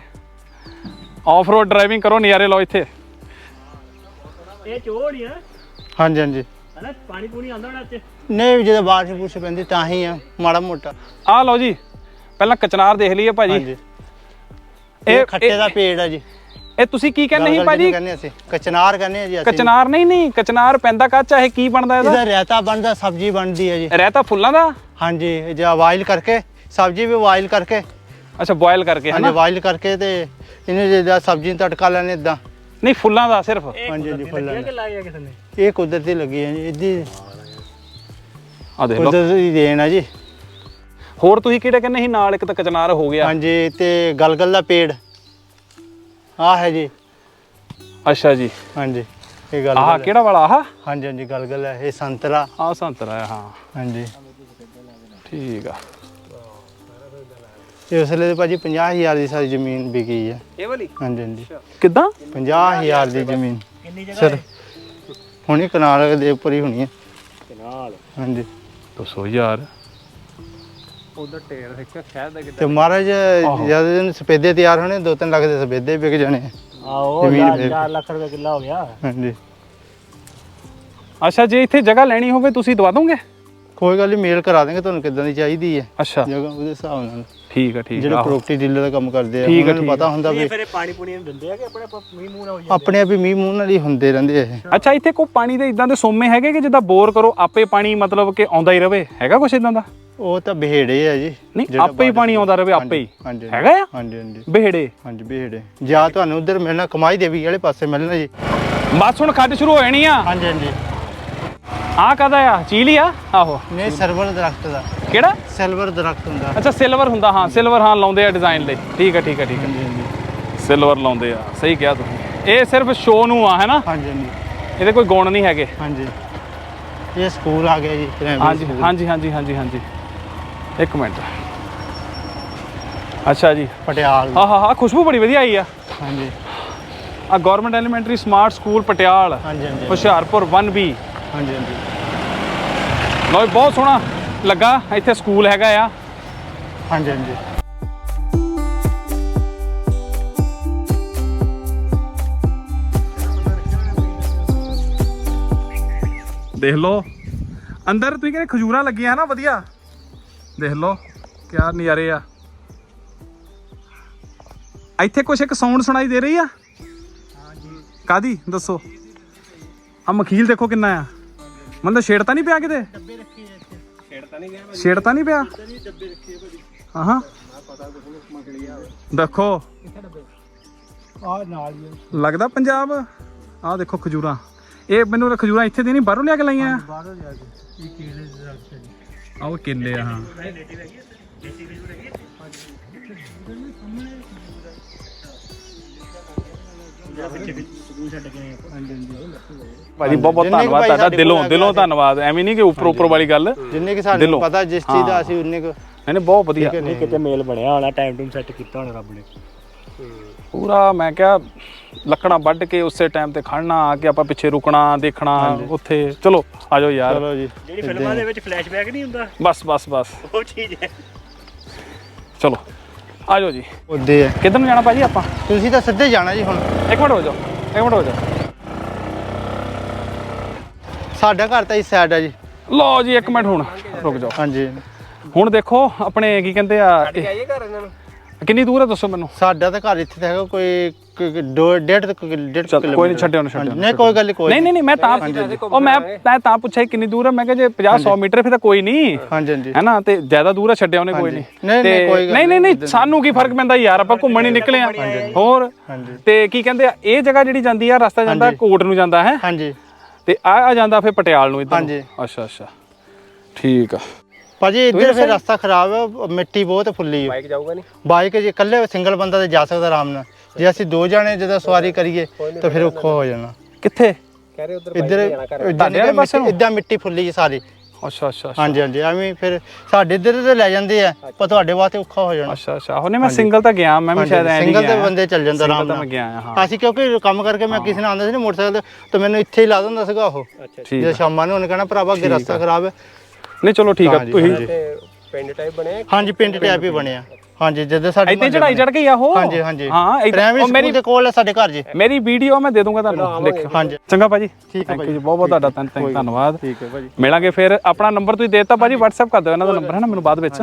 ਆਫ ਰੋਡ ਡਰਾਈਵਿੰਗ ਕਰੋ ਨਜ਼ਾਰੇ ਲਓ ਇੱਥੇ। ਇਹ ਚੋੜ ਹੀ ਆ। ਹਾਂਜੀ ਹਾਂਜੀ। ਹਨਾ ਪਾਣੀ ਪੂਣੀ ਆਉਂਦਾ ਹੋਣਾ ਇੱਥੇ? ਨਹੀਂ ਜਦੋਂ ਬਾਰਿਸ਼ ਬੁਰਸ਼ ਪੈਂਦੀ ਤਾਂ ਹੀ ਆ ਮਾੜਾ ਮੋਟਾ। ਆਹ ਲਓ ਜੀ ਪਹਿਲਾਂ ਕਚਨਾਰ ਦੇਖ ਲਈਏ ਭਾਜੀ। ਹਾਂਜੀ। ਇਹ ਇਹ ਖੱਟੇ ਦਾ ਪੇੜ ਹੈ ਜੀ। ਇਹ ਤੁਸੀਂ ਕੀ ਕਹਿੰਦੇ ਸੀ ਗਲਗਲ ਭਾਜੀ? ਜਿਹਨੂੰ ਕਹਿੰਦੇ ਅਸੀਂ। ਕਚਨਾਰ ਕਹਿੰਦੇ ਆ ਜੀ ਅਸੀਂ। ਕਚਨਾਰ ਨਹੀਂ ਨਹੀਂ ਕਚਨਾਰ ਪੈਂਦਾ ਕਾਚਾ ਇਹ ਕੀ ਬਣਦਾ ਇਹਦਾ? ਇਹਦਾ ਰਾਇਤਾ ਬਣਦਾ ਸਬਜ਼ੀ ਬਣਦੀ ਹੈ ਜੀ। ਰਹਿਤਾ ਫੁੱਲਾਂ ਦਾ? ਹਾਂਜੀ ਇਹ ਜੇ ਬਾਇਲ ਕਰਕੇ ਸਬਜ਼ੀ ਵੀ ਬਾਇਲ ਕਰਕੇ। ਅੱਛਾ ਬੋਇਲ ਕਰਕੇ ਹਾਂਜੀ ਹਨਾ? ਬਾਇਲ ਕਰਕੇ ਤੇ ਇਹਨੂੰ ਜਿੱਦਾਂ ਸਬਜ਼ੀ ਨੂੰ ਤੜਕਾ ਲੈਣੇ ਇਦਾਂ ਨਹੀਂ ਫੁੱਲਾਂ ਦਾ ਸਿਰਫ? ਹਾਂਜੀ ਹਾਂਜੀ ਫੁੱਲਾਂ ਦਾ। ਕਿ ਲਾਇਆ ਕਿਸੇ ਨੇ? ਇਹ ਕੁਦਰਤੀ ਲੱਗੀ ਹੈ ਜੀ ਇਹਦੀ ਆ ਦੇਖ ਲਓ। ਕੁਦਰਤੀ ਦੇਣ ਹੈ ਜੀ। ਹੋਰ ਤੁਸੀਂ ਕਿਹੜੇ ਕਹਿੰਦੇ ਸੀ? ਨਾਲ ਇੱਕ ਤਾਂ ਕਚਨਾਰ ਹੋ ਗਿਆ। ਹਾਂਜੀ ਤੇ ਗਲਗਲ ਦਾ ਪੇੜ। ਆ ਹੈ ਜੀ। ਅੱਛਾ ਜੀ। ਹਾਂਜੀ ਇਹ ਗੱਲ ਆਹ ਕਿਹੜਾ ਵਾਲਾ? ਆਹ? ਹਾਂਜੀ ਹਾਂਜੀ ਗੱਲ ਗੱਲ ਹੈ ਇਹ ਸੰਤਰਾ। ਆਹ ਸੰਤਰਾ ਹੈ ਹਾਂ। ਹਾਂਜੀ। ਠੀਕ ਆ। ਇਹ ਉਸ ਵੇਲੇ ਭਾਜੀ 50000 ਦੀ ਸਾਰੀ ਜ਼ਮੀਨ ਵਿਕੀ ਹੈ ਇਹ ਵਾਲੀ? ਹਾਂਜੀ ਹਾਂਜੀ। ਕਿੱਦਾਂ? 50000 ਦੀ ਜ਼ਮੀਨ। ਕਿੰਨੀ ਸਰ ਹੁਣੀ ਕਨਾਲ ਦੇ ਉੱਪਰ ਹੀ ਹੋਣੀ ਹੈ ਨਾਲ ਹਾਂਜੀ। ਦੱਸੋ ਯਾਰ ਉਧਰ ਢੇਰ ਦੇਖਿਆ ਸ਼ਹਿਰ ਦਾ ਤੇ ਮਹਾਰਾਜ ਜਦ ਦਿਨ ਸਪੇਦੇ ਤਿਆਰ ਹੋਣੇ 2-3 ਲੱਖ ਦੇ ਸਪੇਦੇ ਵਿਕ ਜਾਣੇ ਆਓ ਜ਼ਮੀਨ ਫਿਰ। 4 ਲੱਖ ਰੁਪਏ ਕਿੱਲਾ ਹੋ ਗਿਆ। ਹਾਂਜੀ। ਅੱਛਾ ਜੇ ਇੱਥੇ ਜਗ੍ਹਾ ਲੈਣੀ ਹੋਵੇ ਤੁਸੀਂ ਦਵਾ ਦੋਗੇ? ਕੋਈ ਗੱਲ ਨਹੀਂ ਮੇਲ ਕਰਾ ਦਾਂਗੇ ਤੁਹਾਨੂੰ ਕਿੱਦਾਂ ਦੀ ਚਾਹੀਦੀ ਹੈ। ਅੱਛਾ। ਜਗ੍ਹਾ ਉਹਦੇ ਹਿਸਾਬ ਨਾਲ। ਠੀਕ ਆ ਠੀਕ ਜਿਹੜੇ ਆ ਪ੍ਰੋਪਰਟੀ ਡੀਲਰ ਦਾ ਕੰਮ ਕਰਦੇ ਆ ਠੀਕ ਆ, ਉਹਨਾਂ ਨੂੰ ਠੀਕ ਪਤਾ ਹੁੰਦਾ ਵੀ ਫਿਰ ਇਹ ਪਾਣੀ ਪੂਣੀ ਨੂੰ ਦਿੰਦੇ ਆ ਕਿ ਆਪਣੇ ਆਪ ਮੀਂਹ ਮੂੰਹ ਨਾ ਹੋ ਆਪਣੇ ਆਪ ਹੀ ਮੀਂਹ ਮੂੰਹ ਨਾਲ ਹੀ ਹੁੰਦੇ ਰਹਿੰਦੇ ਆ ਇਹ। ਅੱਛਾ ਇੱਥੇ ਕੋਈ ਪਾਣੀ ਦੇ ਇਦਾਂ ਦੇ ਸੋਮੇ ਹੈਗੇ ਕਿ ਜਿੱਦਾਂ ਬੋਰ ਕਰੋ ਆਪੇ ਪਾਣੀ ਮਤਲਬ ਕਿ ਆਉਂਦਾ ਹੀ ਰਵੇ? ਹੈਗਾ ਕੁਛ ਇਦਾਂ ਦਾ? ਉਹ ਤਾਂ ਬਿਹੇੜੇ ਆ ਜੀ। ਨਹੀਂ ਜਿਹੜਾ ਆਪੇ ਹੀ ਪਾਣੀ ਆਉਂਦਾ ਰਵੇ ਆਪੇ ਹੀ। ਹਾਂਜੀ ਹਾਂਜੀ ਹੈਗਾ ਆ? ਹਾਂਜੀ ਹਾਂਜੀ। ਬਿਹੜੇ? ਹਾਂਜੀ ਬਿਹੇੜੇ। ਜਾਂ ਤੁਹਾਨੂੰ ਉਧਰ ਮਿਲਣਾ ਕਮਾਈ ਦੇਵੀ ਵਾਲੇ ਪਾਸੇ ਮਿਲਣਾ ਜੀ। ਬਸ ਹੁਣ ਖੱਡ ਸ਼ੁਰੂ ਹੋ ਜਾਣੀ ਆ। ਹਾਂਜੀ ਹਾਂਜੀ। ਆਹ ਕਦਾ ਆ? ਚੀਲੀ ਆ? ਆਹੋ। ਨਹੀਂ ਸਰਵਰ ਦਰਖਤ ਦਾ। ਕਿਹੜਾ? ਸਿਲਵਰ ਦਰਖਤ ਹੁੰਦਾ। ਅੱਛਾ ਸਿਲਵਰ ਹੁੰਦਾ ਹਾਂ ਸਿਲਵਰ ਹਾਂ ਲਾਉਂਦੇ ਆ ਡਿਜ਼ਾਈਨ ਲਈ। ਠੀਕ ਆ ਠੀਕ ਆ ਠੀਕ ਆ। ਹਾਂਜੀ ਹਾਂਜੀ। ਸਿਲਵਰ ਲਾਉਂਦੇ ਆ। ਸਹੀ ਕਿਹਾ ਤੁਸੀਂ ਇਹ ਸਿਰਫ ਸ਼ੋ ਨੂੰ ਆ ਹੈਨਾ? ਹਾਂਜੀ ਹਾਂਜੀ। ਇਹਦੇ ਕੋਈ ਗੁਣ ਨਹੀਂ ਹੈਗੇ। ਹਾਂਜੀ। ਇਹ ਸਕੂਲ ਆ ਗਿਆ ਜੀ ਹਾਂਜੀ। ਹਾਂਜੀ ਹਾਂਜੀ ਹਾਂਜੀ ਹਾਂਜੀ। ਇੱਕ ਮਿੰਟ। ਅੱਛਾ ਜੀ। ਪਟਿਆਲ। ਹਾਂ ਹਾਂ ਹਾਂ ਖੁਸ਼ਬੂ ਬੜੀ ਵਧੀਆ ਆਈ ਆ। ਹਾਂਜੀ। ਆ government elementary smart school Patial. ਹਾਂਜੀ ਹਾਂਜੀ। ਹੁਸ਼ਿਆਰਪੁਰ 1B ਹਾਂਜੀ ਹਾਂਜੀ। ਲੋ ਬਹੁਤ ਸੋਹਣਾ ਲੱਗਾ। ਇੱਥੇ ਸਕੂਲ ਹੈਗਾ ਆ। ਹਾਂਜੀ ਹਾਂਜੀ। ਦੇਖ ਲਓ। ਅੰਦਰ ਤੁਸੀਂ ਕਹਿੰਦੇ ਖਜੂਰਾਂ ਲੱਗੀਆਂ ਨਾ ਵਧੀਆ। ਦੇਖ ਲਓ ਕਿਆ ਨਜ਼ਾਰੇ ਆ। ਇੱਥੇ ਕੁਛ ਇੱਕ ਸਾਊਂਡ ਸੁਣਾਈ ਦੇ ਰਹੀ ਆ? ਕਾਦੀ ਦੱਸੋ। ਆ ਮਖੀਲ ਦੇਖੋ ਕਿੰਨਾ ਆ। ਮਤਲਬ ਛੇੜ ਤਾਂ ਨਹੀਂ ਪਿਆ ਕਿਤੇ? ਛੇੜ ਤਾਂ ਨਹੀਂ ਗਿਆ ਛੇੜ ਤਾਂ ਨਹੀਂ ਪਿਆ? ਹਾਂ ਹਾਂ। ਦੇਖੋ। ਆ ਨਾਲ ਹੀ ਲੱਗਦਾ ਪੰਜਾਬ? ਆਹ ਦੇਖੋ ਖਜੂਰਾਂ। ਇਹ ਮੈਨੂੰ ਖਜੂਰਾਂ ਇੱਥੇ ਦੀ ਨਹੀਂ ਬਾਹਰੋਂ ਲਿਆ ਕੇ ਲਾਈਆਂ। ਆ ਬਾਹਰੋਂ ਜਾ ਕੇ। ਇਹ ਕੀਲੇ ਦੇ ਦਰਖਤ ਹੈ ਜੀ ਆਹ ਉਹ ਕੇਲੇ ਆ ਹਾਂ। ਭਾਜੀ ਬਹੁਤ ਬਹੁਤ ਜਿੰਨੇ ਕੁ ਧੰਨਵਾਦ ਭਾਈ ਤੁਹਾਡਾ। ਸਾਡੇ ਦਿਲੋਂ ਕੋਲ ਦਿਲੋਂ ਧੰਨਵਾਦ। ਐਵੇਂ ਨਹੀਂ ਕਿ ਉੱਪਰ ਉੱਪਰ ਵਾਲੀ ਗੱਲ। ਜਿੰਨੇ ਕਿ ਸਾਨੂੰ ਦਿਲੋਂ। ਪਤਾ ਜਿਸ ਚੀਜ਼ ਦਾ ਅਸੀਂ ਉਨੇ ਕੁ ਨਹੀਂ ਨਹੀਂ ਬਹੁਤ ਵਧੀਆ। ਠੀਕ ਹੈ ਕਿਤੇ ਮੇਲ ਬਣਿਆ ਹੋਣਾ ਟਾਈਮ ਟੂਮ ਸੈੱਟ ਕੀਤਾ ਹੋਣਾ ਰੱਬ ਨੇ। ਪੂਰਾ ਮੈਂ ਕਿਹਾ ਲੱਕੜਾਂ ਵੱਢ ਕੇ ਉਸੇ ਟਾਈਮ ਤੇ ਖੜਨਾ ਆ ਕੇ ਆਪਾਂ ਪਿੱਛੇ ਰੁਕਣਾ ਦੇਖਣਾ ਉੱਥੇ। ਚਲੋ ਆਜੋ ਯਾਰ। ਚਲੋ ਜੀ। ਜਿਹੜੀ ਫਿਲਮਾਂ ਦੇ ਵਿੱਚ ਫਲੈਸ਼ਬੈਕ ਨਹੀਂ ਹੁੰਦਾ? ਬਸ ਬਸ ਬਸ। ਉਹ ਚੀਜ਼ ਹੈ। ਚਲੋ। ਆਜੋ ਜੀ। ਉਹਦੇ ਹੈ ਕਿੱਧਰ ਨੂੰ ਜਾਣਾ ਭਾਜੀ ਆਪਾਂ? ਤੁਸੀਂ ਤਾਂ ਸਿੱਧੇ ਜਾਣਾ ਜੀ ਹੁਣ। ਇੱਕ ਮਿੰਟ ਹੋ ਜਾਓ ਇੱਕ ਮਿੰਟ ਹੋ ਜਾਓ। ਸਾਡਾ ਘਰ ਤਾਂ ਇਸ ਸਾਈਡ ਹੈ ਜੀ। ਲਓ ਜੀ ਇੱਕ ਮਿੰਟ ਹੁਣ ਰੁਕ ਜਾਓ। ਹਾਂਜੀ। ਹੁਣ ਦੇਖੋ ਆਪਣੇ ਕੀ ਕਹਿੰਦੇ ਆ ਇਹ- ਆਈਏ ਘਰ ਇਹਨਾਂ ਨੂੰ? ਕਿੰਨੀ ਦੂਰ ਹੈ ਦੱਸੋ ਮੈਨੂੰ। ਸਾਡਾ ਤਾਂ ਘਰ ਇੱਥੇ ਤਾਂ ਹੈਗਾ ਕੋਈ ਕੋਈ ਦੋ- ਡੇਢ ਚੱਲ, ਨਹੀਂ, ਛੱਡਿਓ ਨਾ, ਛੱਡਿਓ ਹਾਂਜੀ, ਨਾ, ਨਹੀਂ ਕੋਈ ਗੱਲ ਨਹੀਂ ਕੋਈ ਨਹੀਂ ਨਹੀਂ ਨਹੀਂ ਮੈਂ ਤਾਂ ਉਹ ਮੈਂ ਮੈਂ ਤਾਂ ਪੁੱਛਿਆ ਸੀ ਕਿੰਨੀ ਦੂਰ ਹੈ ਮੈਂ ਕਿਹਾ ਜੇ 50 100 ਮੀਟਰ ਫਿਰ ਤਾਂ ਕੋਈ ਨਹੀਂ ਹਾਂਜੀ ਹਾਂਜੀ। ਹੈ ਨਾ? ਤੇ ਜ਼ਿਆਦਾ ਦੂਰ ਹੈ ਛੱਡਿਆ ਉਹਨੇ ਕੋਈ ਨਹੀਂ ਨਹੀਂ, ਨਹੀਂ, ਕੋਈ ਗੱਲ ਨਹੀਂ ਨਹੀਂ ਨਹੀਂ ਸਾਨੂੰ ਕੀ ਫ਼ਰਕ ਪੈਂਦਾ ਯਾਰ? ਆਪਾਂ ਘੁੰਮਣ ਹੀ ਨਿਕਲੇ ਆ। ਹੋਰ? ਤੇ ਕੀ ਕਹਿੰਦੇ ਆ? ਇਹ ਜਗ੍ਹਾ ਜਿਹੜੀ ਜਾਂਦੀ ਆ ਰਸਤਾ ਜਾਂਦਾ ਕੋਟ ਨੂੰ ਜਾਂਦਾ ਹੈ? ਹਾਂਜੀ। ਤੇ ਆ ਆ ਜਾਂਦਾ ਫਿਰ ਪਟਿਆਲ ਨੂੰ ਇਧਰ ਹਾਂਜੀ। ਅੱਛਾ ਅੱਛਾ। ਠੀਕ ਆ। ਭਾਜੀ ਇੱਧਰ ਫਿਰ ਰਸਤਾ ਖਰਾਬ ਹੈ ਮਿੱਟੀ ਬਹੁਤ ਫੁੱਲੀ ਹੈ ਬਾਈਕ ਜਾਊਗਾ ਨਹੀਂ? ਬਾਈਕ ਜੇ ਇਕੱਲੇ ਸਿੰਗਲ ਬੰਦਾ ਤੇ ਜਾ ਸਕਦਾ ਆਰਾਮ ਨਾਲ। ਜੇ ਅਸੀਂ ਦੋ ਜਾਣੇ ਜਦੋਂ ਸਵਾਰੀ ਕਰੀਏ ਤਾਂ ਫਿਰ ਔਖਾ ਹੋ ਜਾਣਾ। ਕਿੱਥੇ? ਕਹਿ ਰਹੇ ਉਧਰ ਇੱਧਰ ਤੁਹਾਡੇ ਵਾਲੇ ਪਾਸੇ ਨੂੰ? ਇੱਦਾਂ ਮਿੱਟੀ ਫੁੱਲੀ ਹੈ ਸਾਰੀ। ਅੱਛਾ ਅੱਛਾ ਅੱਛਾ। ਹਾਂਜੀ ਹਾਂਜੀ ਐਵੇਂ ਫਿਰ ਸਾਡੇ ਇੱਧਰ ਤੇ ਲੈ ਜਾਂਦੇ ਆ ਪਰ ਤੁਹਾਡੇ ਵਾਸਤੇ ਔਖਾ ਹੋ ਜਾਣਾ। ਅੱਛਾ ਅੱਛਾ। ਉਹਨੇ ਮੈਂ ਸਿੰਗਲ ਤਾਂ ਗਿਆ ਮੈਂ ਵੀ ਸ਼ਾਇਦ ਐਂ ਸਿੰਗਲ ਤੇ ਬੰਦੇ ਚੱਲ ਜਾਂਦਾ ਆਰਾਮ ਮੈਂ ਗਿਆ ਆ ਹਾਂ। ਅਸੀਂ ਕਿਉਂਕਿ ਕੰਮ ਕਰਕੇ ਮੈਂ ਕਿਸੇ ਨਾਲ ਆਉਂਦਾ ਸੀ ਨਾ ਮੋਟਰਸਾਈਕਲ ਤੇ ਤਾਂ ਮੈਨੂੰ ਇੱਥੇ ਹੀ ਲਾ ਦਿੰਦਾ ਸੀਗਾ ਉਹ। ਜੇ ਸ਼ਾਮਾਂ ਨੂੰ ਉਹਨੇ ਕਹਿਣਾ ਭਰਾਵਾ ਅੱਗੇ ਰਸਤਾ ਖਰਾਬ ਹੈ ਨਹੀਂ ਚਲੋ ਠੀਕ ਆ ਹਾਂਜੀ, ਤੁਸੀਂ ਹਾਂਜੀ। ਤੇ ਪਿੰਡ ਟਾਈਪ ਬਣਿਆ ਹਾਂਜੀ ਪਿੰਡ ਟੈਪ ਹੀ ਬਣਿਆ ਹਾਂਜੀ ਜਦੋਂ ਸਾਡੇ ਇੱਥੇ ਚੜਾਈ ਚੜ ਗਈ ਆ ਉਹ? ਹਾਂਜੀ ਹਾਂਜੀ। ਹਾਂ ਇੱਥੇ- ਪ੍ਰਾਇਮਰੀ ਉਹ ਮੇਰੀ ਦੇ ਕੋਲ ਹੈ ਸਾਡੇ ਘਰ ਜੀ। ਮੇਰੀ ਵੀਡੀਓ ਮੈਂ ਦੇ ਦੂੰਗਾ ਤੁਹਾਨੂੰ ਦੇਖੋ ਹਾਂਜੀ। ਚੰਗਾ ਭਾਜੀ। ਠੀਕ ਹੈ ਭਾਜੀ। ਬਹੁਤ ਬਹੁਤ ਤੁਹਾਡਾ ਧੰਨ- ਧੰਨ- ਧੰਨਵਾਦ। ਠੀਕ ਹੈ ਭਾਜੀ। ਮਿਲਾਂਗੇ ਫਿਰ। ਆਪਣਾ ਨੰਬਰ ਤੁਸੀਂ ਦੇ ਦਿੱਤਾ ਭਾਜੀ WhatsApp ਕਰ ਦਿਓ ਇਹਨਾਂ ਦਾ ਨੰਬਰ ਹੈ ਨਾ ਮੈਨੂੰ ਬਾਅਦ ਵਿੱਚ।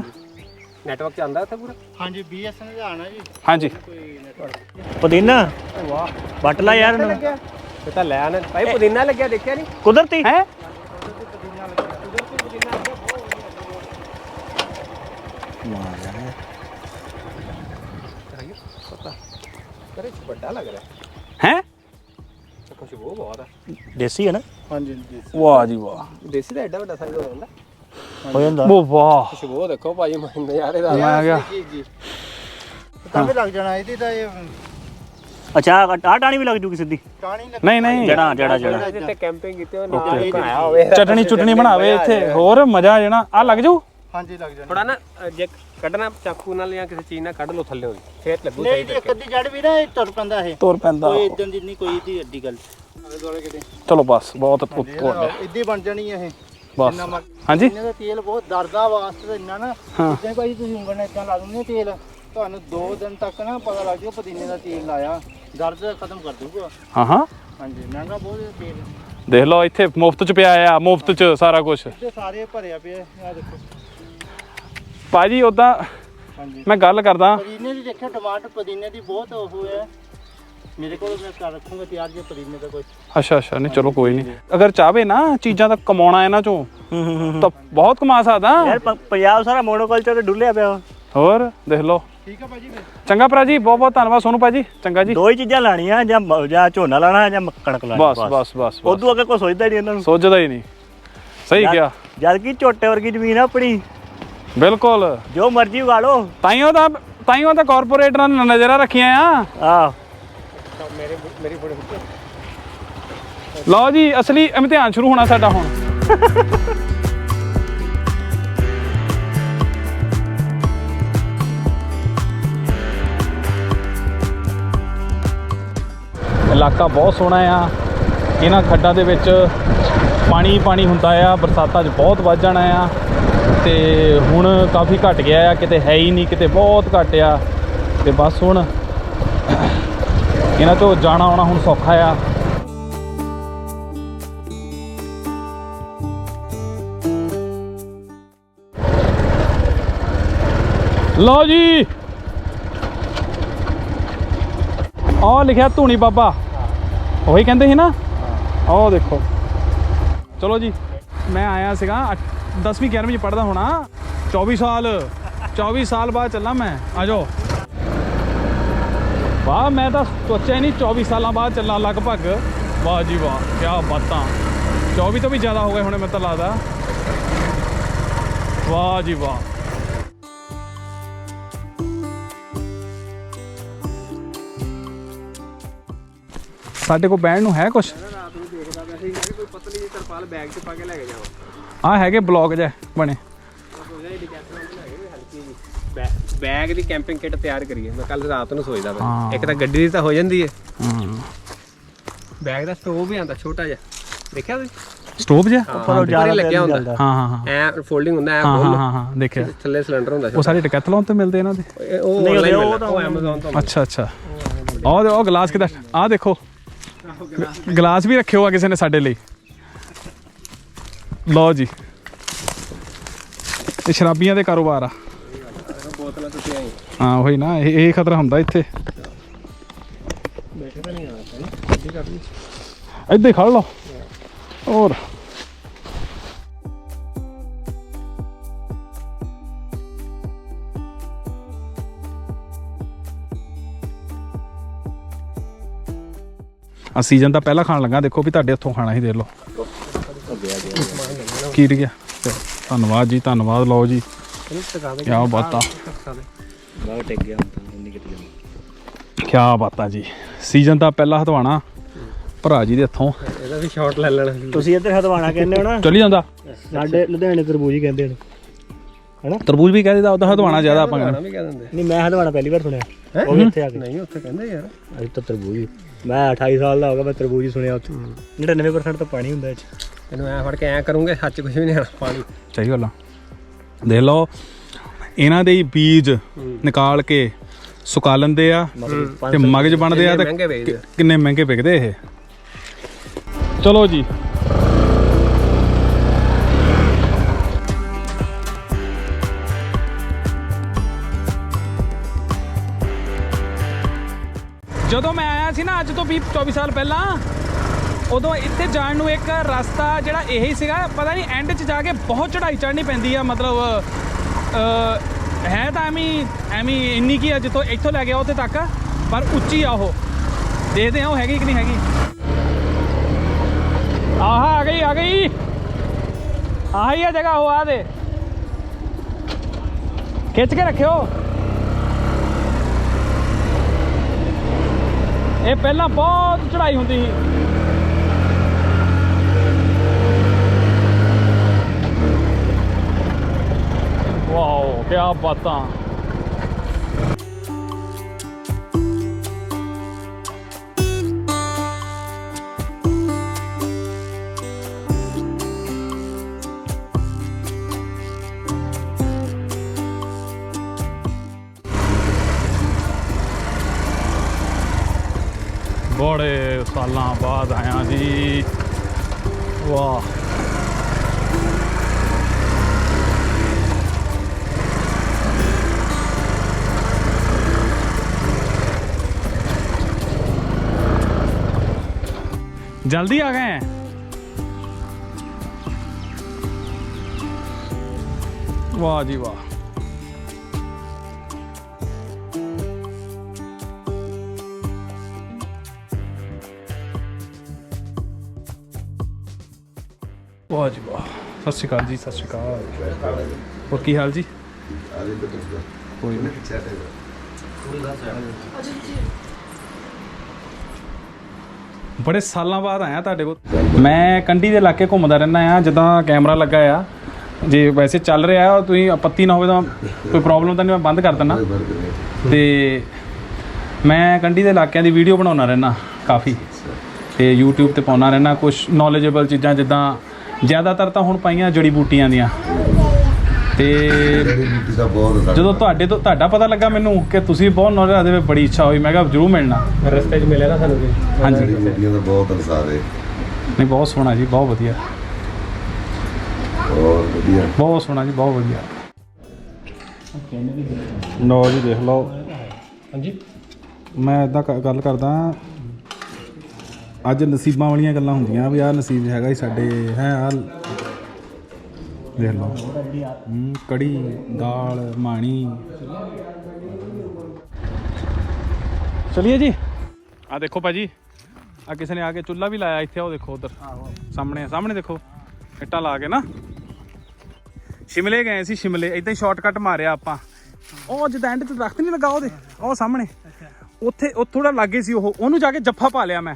ਨੈਟਵਰਕ ਚ ਆਂਦਾ ਇੱਥੇ ਪੂਰਾ? ਹਾਂਜੀ ਬੀਐਸਐਨ ਦਾ ਆਣਾ ਜੀ। ਹਾਂਜੀ। ਪੁਦੀਨਾ ਵਾਹ। ਵੱਟ ਲਾ ਯਾਰ ਇਹਨੂੰ। ਇਹ ਤਾਂ ਲੈ ਆਣਾ ਭਾਈ ਪੁਦੀਨਾ ਲੱਗਿਆ ਦੇਖਿਆ ਨਹੀਂ? ਕੁਦਰਤੀ। ਹੈ? ਕਰੇ ਵੱਡਾ ਲੱਗ ਰਿਹਾ ਹੈ ਖੁਸ਼ਬੂ ਬਹੁਤ ਹੈ ਦੇਸੀ ਹੈ ਨਾ? ਹਾਂਜੀ ਜੀ ਵਾਹ ਜੀ ਵਾਹ। ਦੇਸੀ ਦਾ ਐਡਾ ਵੱਡਾ ਸਾਈਜ਼ ਹੋ ਜਾਂਦਾ। ਹੋ ਜਾਂਦਾ। ਉਹ ਵਾਹ। ਖੁਸ਼ਬੂ ਦੇਖੋ ਭਾਈ ਮੈਂ ਨਜ਼ਾਰੇ ਦਾ ਮੈਂ ਆ ਗਿਆ। ਤਾਂ ਵੀ ਲੱਗ ਜਾਣਾ ਇਹਦੀ ਤਾਂ ਇਹ ਅੱਛਾ ਆਹ ਟਾਣੀ ਵੀ ਲੱਗ ਜੂਗੀ ਸਿੱਧੀ। ਟਾਣੀ ਲੱਗ ਨਹੀਂ ਨਹੀਂ। ਜੜਾ ਜੜਾ ਜੜਾ। ਜਿੱਥੇ ਕੈਂਪਿੰਗ ਕੀਤੀ ਉਹ ਨਾਲ ਬਣਾਇਆ ਹੋਵੇ। ਚਟਣੀ ਚੁਟਣੀ ਬਣਾਵੇ ਇੱਥੇ। ਹੋਰ ਮਜ਼ਾ ਆ ਜਾਣਾ। ਆ ਲੱਗ ਜਾਊ? ਹਾਂਜੀ ਲੱਗ ਜਾਣਾ ਥੋੜਾ ਨਾ ਅ, ਜੇ ਕੱਢਣਾ ਚਾਕੂ ਨਾਲ ਜਾਂ ਕਿਸੇ ਚੀਜ਼ ਨਾਲ ਕੱਢ ਲਓ ਥੱਲੇ ਹੋਈ। ਫੇਰ ਲੱਗੂ ਨਹੀਂ ਜੀ ਇੱਕ ਅੱਧੀ ਜੜ ਵੀ ਨਾ ਇਹ ਤੁਰ ਪੈਂਦਾ ਇਹ। ਤੁਰ ਪੈਂਦਾ। ਕੋਈ ਇਦਾਂ ਦੀ ਨਹੀਂ ਕੋਈ ਇਹਦੀ ਅੱਡੀ ਗੱਲ। ਆਲੇ ਦੁਆਲੇ ਕਿਤੇ। ਚਲੋ ਬਸ ਬਹੁਤ ਉੱਪਰ ਇੱਦੀ ਬਣ ਜਾਣੀ ਇਹ। ਬਸ। ਇੰਨਾ ਮਰ- ਹਾਂਜੀ? ਇਹਨਾਂ ਦਾ ਤੇਲ ਬਹੁਤ ਦਰਦਾ ਵਾਸਤੇ ਤਾਂ ਇੰਨਾ ਨਾ। ਜਿੱਦਾਂ ਭਾਈ ਤੁਸੀਂ ਉਂਗਲ ਨਾਲ ਇਦਾਂ ਲਾ ਦਿੰਦੇ ਤੇਲ ਤੁਹਾਨੂੰ 2 ਦਿਨ ਤੱਕ ਨਾ ਪਤਾ ਲੱਗ ਜਾਊ ਪੁਦੀਨੇ ਦਾ ਤੇਲ ਲਾਇਆ। ਦਰਦ ਖਤਮ ਕਰ ਦੂਗਾ ਹਾਂ ਹਾਂ। ਹਾਂਜੀ ਮਹਿੰਗਾ ਬਹੁਤ ਹੈ ਤੇਲ। ਦੇਖ ਲਓ ਇੱਥੇ ਮੁਫਤ ਚ ਪਿਆ ਆ ਮੁਫਤ ਚ ਸਾਰਾ ਕੁਝ ਤੇ ਸਾਰੇ ਭਰਿਆ ਪਿਆ ਆ ਦੇਖੋ। ਭਾਜੀ ਉਦਾਂ ਹਾਂਜੀ। ਮੈਂ ਗੱਲ ਕਰਦਾ। ਪੁਦੀਨੇ ਦੀ ਦੇਖਿਓ ਟਮਾਟਰ ਪੁਦੀਨੇ ਦੀ ਬਹੁਤ ਉਹ ਹੈ। ਮੇਰੇ ਕੋਲ ਮੈਂ ਕਰ ਰੱਖੂੰਗਾ ਤਿਆਰ ਜੇ ਪੁਦੀਨੇ ਦਾ ਕੋਈ ਅੱਛਾ ਅੱਛਾ ਨਹੀਂ ਚਲੋ ਕੋਈ ਨਹੀਂ। ਅਗਰ ਚਾਹਵੇ ਨਾ ਚੀਜ਼ਾਂ ਤਾਂ ਕਮਾਉਣਾ ਇਹਨਾਂ ਚੋਂ ਹੂੰ ਹੂੰ ਹੂੰ ਤਾਂ ਬਹੁਤ ਕਮਾ ਸਕਦਾ। ਯਾਰ ਪ- ਪੰਜਾਬ ਸਾਰਾ ਮੋਨੋਕਲਚਰ ਤੇ ਡੁੱਲਿਆ ਪਿਆ ਵਾ। ਹੋਰ ਦੇਖ ਲਓ। ਠੀਕ ਆ ਭਾਜੀ ਚੰਗਾ ਭਰਾ ਜੀ ਬਹੁਤ ਬਹੁਤ ਧੰਨਵਾਦ ਸੋਨੂ ਭਾਜੀ। ਚੰਗਾ ਜੀ। ਦੋ ਹੀ ਚੀਜ਼ਾਂ ਲਾਣੀਆਂ ਜਾਂ ਮ- ਜਾਂ ਝੋਨਾ ਲਾਣਾ ਜਾਂ ਮ- ਕਣਕ ਲਾਣੀ ਬਸ। ਬਸ ਬਸ ਬਸ। ਉਦੋਂ ਅੱਗੇ ਕੋਈ ਸੋਚਦਾ ਹੀ ਨਹੀਂ ਇਹਨਾਂ ਨੂੰ। ਸੋਚਦਾ ਹੀ ਨਹੀਂ। ਸਹੀ ਗਿਆ ਜਦ ਕਿ ਝੋਟੇ ਵਰਗੀ ਜ਼ਮੀਨ ਆ ਆਪਣੀ। ਬਿਲਕੁਲ। ਜੋ ਮਰਜ਼ੀ ਉਗਾ ਲਓ। ਤਾਈਓ ਤਾਂ ਤਾਈਓ ਤਾਂ ਕਾਰਪੋਰੇਟਰਾਂ ਨੇ ਨਜ਼ਰਾਂ ਰੱਖੀਆਂ ਆ। ਆ ਮੇਰੇ ਮੇਰੀ ਫੋਟੋ ਲਓ ਜੀ ਅਸਲੀ ਇਮਤਿਹਾਨ ਸ਼ੁਰੂ ਹੋਣਾ ਸਾਡਾ ਹੁਣ। ਇਲਾਕਾ ਬਹੁਤ ਸੋਹਣਾ ਆ। ਇਹਨਾਂ ਖੱਡਾਂ ਦੇ ਵਿੱਚ ਪਾਣੀ ਪਾਣੀ ਹੁੰਦਾ ਆ ਬਰਸਾਤਾਂ 'ਚ ਬਹੁਤ ਵੱਧ ਜਾਣਾ ਆ। ਤੇ ਹੁਣ ਕਾਫੀ ਘਟ ਗਿਆ ਆ ਕਿਤੇ ਹੈ ਹੀ ਨਹੀਂ ਕਿਤੇ ਬਹੁਤ ਘਟ ਆ। ਤੇ ਬਸ ਹੁਣ ਇਹਨਾਂ ਤੋਂ ਜਾਣਾ ਆਉਣਾ ਹੁਣ ਸੌਖਾ ਆ। ਲਓ ਜੀ। ਆਹ ਲਿਖਿਆ ਧੂਣੀ ਬਾਬਾ। ਉਹੀ ਕਹਿੰਦੇ ਸੀ ਨਾ? ਆਹ ਦੇਖੋ। ਚਲੋ ਜੀ ਮੈਂ ਆਇਆ ਸੀਗਾ 10ਵੀਂ 11ਵੀਂ ਚ ਪੜਦਾ ਹੋਣਾ। 24 ਸਾਲ 24 ਸਾਲ ਬਾਅਦ ਚੱਲਾਂ ਮੈਂ। ਆ ਜਾਓ। ਵਾਹ, ਮੈਂ ਤਾਂ ਸੋਚਿਆ ਹੀ ਨਹੀਂ 24 ਸਾਲਾਂ ਬਾਅਦ ਚੱਲਾਂ ਲਗਭਗ। ਵਾਹ ਜੀ ਵਾਹ ਕੀ ਬਾਤਾਂ। 24 ਤੋਂ ਵੀ ਜ਼ਿਆਦਾ ਹੋ ਗਏ ਹੁਣੇ ਮੈਨੂੰ ਤਾਂ ਲੱਗਦਾ। ਵਾਹ ਜੀ ਵਾਹ। ਸਾਡੇ ਕੋਲ ਬੈਂਡ ਨੂੰ ਹੈ ਕੁਛ? ਰਾਤ ਨੂੰ ਦੇਖਦਾ ਵੈਸੇ ਕੋਈ ਪਤਲੀ ਤਰਪਾਲ ਬੈਗ 'ਚ ਪਾ ਕੇ ਲੈ ਕੇ ਜਾਓ। ਆ ਹੈਗੇ ਬਲੌਗ ਜਿਹਾ ਬਣੇ। ਜੀ ਬੈਗ ਦੀ ਕੈਂਪਿੰਗ ਕਿੱਟ ਤਿਆਰ ਕਰੀਏ। ਮੈਂ ਕੱਲ ਰਾਤ ਨੂੰ ਸੋਚਦਾ। ਮੈਂ ਇੱਕ ਤਾਂ ਗੱਡੀ ਦੀ ਤਾਂ ਹੋ ਜਾਂਦੀ ਹੈ। ਬੈਗ ਦਾ ਸਟੋਵ ਵੀ ਆਂਦਾ ਛੋਟਾ ਜਿਹਾ। ਦੇਖਿਆ ਤੁਸੀਂ? ਸਟੋਵ ਜਿਹਾ? ਉੱਪਰ ਜ਼ਿਆਦਾ ਲੱਗਿਆ ਹੁੰਦਾ। ਹਾਂ ਹਾਂ ਹਾਂ। ਐ ਫੋਲਡਿੰਗ ਹੁੰਦਾ ਐ ਹਾਂ ਖੋਲ ਹਾਂ ਹਾਂ ਹਾਂ ਦੇਖਿਆ। ਥੱਲੇ ਸਿਲੰਡਰ ਹੁੰਦਾ ਉਹ ਸਾਰੇ ਡਿਕੈਥਲੌਨ ਤੇ ਮਿਲਦੇ ਇਹਨਾਂ ਦੇ? ਉਹ ਨਹੀਂ, ਉਹ ਤਾਂ ਉਹ Amazon ਤੋਂ ਅੱਛਾ ਅੱਛਾ। ਆਹ ਦੇ ਉਹ ਗਲਾਸ ਕਿਦਾ? ਆਹ ਦੇਖੋ। ਗਲਾਸ ਵੀ ਰੱਖਿਓ ਆ ਕਿਸੇ ਨੇ ਸਾਡੇ ਲਈ। ਲਓ ਜੀ। ਇਹ ਸ਼ਰਾਬੀਆਂ ਦੇ ਕਾਰੋਬਾਰ ਆ। ਬੋਤਲਾਂ ਤੁਸੀਂ ਆਈ ਹਾਂ, ਉਹੀ ਨਾ, ਇਹ ਇਹ ਖਤਰਾ ਹੁੰਦਾ ਇੱਥੇ। ਬੈਠੇ ਤਾਂ ਨਹੀਂ ਆਉਂਦਾ ਠੀਕ ਕਰ ਲਈ ਇੱਦਾਂ ਖੜ ਲਓ। ਹੋਰ। ਆ ਸੀਜ਼ਨ ਦਾ ਪਹਿਲਾ ਖਾਣ ਲੱਗਾ, ਦੇਖੋ ਵੀ ਤੁਹਾਡੇ ਹੱਥੋਂ ਖਾਣਾ ਹੀ ਦੇ ਲਓ। ਕੀ ਗਿਆ? ਚਲੋ, ਧੰਨਵਾਦ ਜੀ ਧੰਨਵਾਦ ਲਓ ਜੀ। ਕੀ ਬਾਤਾਂ ਬਾਹਰ ਟਿਕ ਗਿਆ ਹੁਣ ਤਾਂ ਇੰਨੀ ਕਿਤੇ ਜਾਂਦਾ ਕੀ ਬਾਤਾਂ ਜੀ। ਸੀਜ਼ਨ ਦਾ ਪਹਿਲਾ ਹਦਵਾਣਾ ਭਰਾ ਜੀ ਦੇ ਹੱਥੋਂ। ਇਹਦਾ ਵੀ ਸ਼ਾਟ ਲੈ ਲੈਣਾ। ਤੁਸੀਂ ਇੱਧਰ ਹਦਵਾਣਾ ਕਹਿੰਦੇ ਹੋ ਨਾ? ਚਲੀ ਜਾਂਦਾ। ਸਾਡੇ ਲੁਧਿਆਣੇ ਤਰਬੂਜ ਹੀ ਕਹਿੰਦੇ ਨੇ। ਹੈਨਾ? ਤਰਬੂਜ ਵੀ ਕਹਿੰਦੇ ਦਾ ਉਹਦਾ ਹਦਵਾਣਾ ਜ਼ਿਆਦਾ ਆਪਾਂ ਕਹਿੰਦੇ। ਵੀ ਕਹਿ ਦਿੰਦੇ ਨਹੀਂ ਮੈਂ ਹਦਵਾਣਾ ਪਹਿਲੀ ਵਾਰ ਸੁਣਿਆ। ਉਹ ਵੀ ਇੱਥੇ ਆ ਕੇ। ਨਹੀਂ ਉੱਥੇ ਕਹਿੰਦੇ ਯਾਰ। ਅਸੀਂ ਤਾਂ ਤਰਬੂਜ ਹੀ। ਮੈਂ 28 ਸਾਲ ਦਾ ਹੋ ਗਿਆ ਮੈਂ ਤਰਬੂਜ ਹੀ ਸੁਣਿਆ ਉੱਥੇ। 99% ਤਾਂ ਪਾਣੀ ਹੁੰਦਾ ਇਹ ਚ। ਤੈਨੂੰ ਐ ਫੜ ਕੇ ਐ ਕਰੂੰਗੇ ਸੱਚ ਕੁਝ ਵੀ ਨਹੀਂ ਆਣਾ ਪਾਣੀ ਸਹੀ ਗੱਲ ਆ। ਦੇਖ ਲਓ ਇਹਨਾਂ ਦੇ ਹੀ ਬੀਜ ਨਿਕਾਲ ਕੇ ਸੁਕਾ ਲੈਂਦੇ ਆ ਤੇ ਮਗਜ ਬਣਦੇ ਆ ਤੇ ਕਿੰਨੇ ਮਹਿੰਗੇ ਵਿਕਦੇ ਇਹ? ਚਲੋ ਜੀ। ਜਦੋਂ ਮੈਂ ਆਇਆ ਸੀ ਨਾ ਅੱਜ ਤੋਂ 20 24 ਸਾਲ ਪਹਿਲਾਂ ਉਦੋਂ ਇੱਥੇ ਜਾਣ ਨੂੰ ਇੱਕ ਰਸਤਾ ਜਿਹੜਾ ਇਹੀ ਸੀਗਾ, ਪਤਾ ਨਹੀਂ ਐਂਡ 'ਚ ਜਾ ਕੇ ਬਹੁਤ ਚੜ੍ਹਾਈ ਚੜ੍ਹਨੀ ਪੈਂਦੀ ਆ, ਮਤਲਬ ਹੈ ਤਾਂ ਐਵੇਂ ਐਵੇਂ ਇੰਨੀ ਕੀ ਆ ਜਿੱਥੋਂ ਇੱਥੋਂ ਲੈ ਗਿਆ ਉੱਥੇ ਤੱਕ, ਪਰ ਉੱਚੀ ਆ ਉਹ। ਦੇਖਦੇ ਆ ਉਹ ਹੈਗੀ ਕਿ ਨਹੀਂ ਹੈਗੀ। ਆਹ ਆ ਗਈ ਆ ਗਈ। ਆਹੀ ਆ ਜਗ੍ਹਾ ਉਹ ਆ ਦੇ। ਖਿੱਚ ਕੇ ਰੱਖਿਓ। ਇਹ ਪਹਿਲਾਂ ਬਹੁਤ ਚੜ੍ਹਾਈ ਹੁੰਦੀ ਸੀ। ਕਿਆ ਬਾਤਾਂ। ਬੜੇ ਸਾਲਾਂ ਬਾਅਦ ਆਇਆ ਜੀ। ਵਾਹ। जल्दी आ गए हैं वाह जी वाह ਵਾਹ ਜੀ ਵਾਹ ਸਤਿ ਸ਼੍ਰੀ ਅਕਾਲ ਜੀ ਸਤਿ ਸ਼੍ਰੀ ਅਕਾਲ ਹੋਰ ਕੀ ਹਾਲ ਜੀ ਕੋਈ ਨਹੀਂ ਬੜੇ ਸਾਲਾਂ ਬਾਅਦ ਆਇਆ ਤੁਹਾਡੇ ਕੋਲ। ਮੈਂ ਕੰਢੀ ਦੇ ਇਲਾਕੇ ਘੁੰਮਦਾ ਰਹਿੰਦਾ ਆ ਜਦੋਂ ਕੈਮਰਾ ਲੱਗਾ ਆ। ਜੇ ਵੈਸੇ ਚੱਲ ਰਿਹਾ ਆ, ਤੁਸੀਂ ਆਪੱਤੀ ਨਾ ਹੋਵੇ ਤਾਂ ਕੋਈ ਪ੍ਰੋਬਲਮ ਤਾਂ ਨਹੀਂ, ਮੈਂ ਬੰਦ ਕਰ ਦਿੰਦਾ। ਤੇ ਮੈਂ ਕੰਢੀ ਦੇ ਇਲਾਕਿਆਂ ਦੀ ਵੀਡੀਓ ਬਣਾਉਣਾ ਰਹਿਣਾ ਕਾਫੀ। ਤੇ YouTube ਤੇ ਪਾਉਣਾ ਰਹਿਣਾ ਕੁਝ ਨੌਲੇਜੇਬਲ ਚੀਜ਼ਾਂ ਜਿੱਦਾਂ ਜ਼ਿਆਦਾਤਰ ਤਾਂ ਹੁਣ ਪਾਈਆਂ ਜੜੀ ਬੂਟੀਆਂ ਦੀਆਂ। ਤੇ ਜਦੋਂ ਤੁਹਾਡੇ ਤੋਂ ਤੁਹਾਡਾ ਪਤਾ ਲੱਗਾ ਮੈਨੂੰ ਕਿ ਤੁਸੀਂ ਬਹੁਤ ਨੌਲੇਜ ਦੇ ਵਿੱਚ ਬੜੀ ਇੱਛਾ ਹੋਈ ਮੈਂ ਕਿਹਾ ਜ਼ਰੂਰ ਮਿਲਣਾ। ਰਸਤੇ 'ਚ ਮਿਲਿਆ ਨਾ ਸਾਨੂੰ ਵੀ ਹਾਂਜੀ। ਬੂਟੀਆਂ ਦਾ ਬਹੁਤ ਅਨਸਾਰ ਹੈ। ਨਹੀਂ ਬਹੁਤ ਸੋਹਣਾ ਜੀ ਬਹੁਤ ਵਧੀਆ। ਬਹੁਤ ਵਧੀਆ। ਬਹੁਤ ਸੋਹਣਾ ਜੀ ਬਹੁਤ ਵਧੀਆ। ਲੋ ਜੀ ਦੇਖ ਲਓ। ਹਾਂਜੀ। ਮੈਂ ਇਦਾਂ ਗੱਲ ਕਰਦਾ ਅੱਜ ਨਸੀਬਾਂ ਵਾਲੀਆਂ ਗੱਲਾਂ ਹੁੰਦੀਆਂ ਵੀ ਆਹ ਨਸੀਬ ਹੈਗਾ ਹੀ ਸਾਡੇ ਹੈ ਆ ਦੇਖ ਲਓ। ਹੂੰ, ਕੜੀ, ਦਾਲ, ਮਾਣੀ। ਚਲਿਏ ਜੀ। ਆ ਦੇਖੋ ਭਾਜੀ। ਆ ਕਿਸੇ ਨੇ ਆ ਕੇ ਚੁੱਲ੍ਹਾ ਵੀ ਲਾਇਆ ਇੱਥੇ ਉਹ ਦੇਖੋ ਉਧਰ। ਸਾਹਮਣੇ ਸਾਹਮਣੇ ਦੇਖੋ। ਇੱਟਾਂ ਲਾ ਕੇ ਨਾ। ਸ਼ਿਮਲੇ ਗਏ ਸੀ ਸ਼ਿਮਲੇ। ਇਦਾਂ ਹੀ ਸ਼ਾਰਟਕਟ ਮਾਰਿਆ ਆਪਾਂ। ਉਹ ਜਿੱਦਾਂ ਐਂਡ ਤੇ ਦਰਖਤ ਨਹੀਂ ਲੱਗਾ ਉਹਦੇ। ਉਹ ਸਾਹਮਣੇ। ਉੱਥੇ, ਉਹ ਥੋੜਾ ਲਾਗੇ ਸੀ ਉਹ। ਉਹਨੂੰ ਜਾ ਕੇ ਜੱਫਾ ਪਾ ਲਿਆ ਮੈਂ।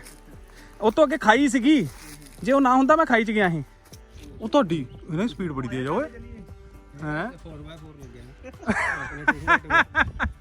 ਉਹ ਤੋਂ ਅੱਗੇ ਖਾਈ ਸੀਗੀ। ਜੇ ਉਹ ਨਾ ਹੁੰਦਾ ਮੈਂ ਖਾਈ ਚ ਗਿਆ ਸੀ। ਉਹ ਤੁਹਾਡੀ ਇਹਨਾਂ ਦੀ ਸਪੀਡ ਬੜੀ ਤੇਜ਼ ਆ ਓਏ। ਹੈ?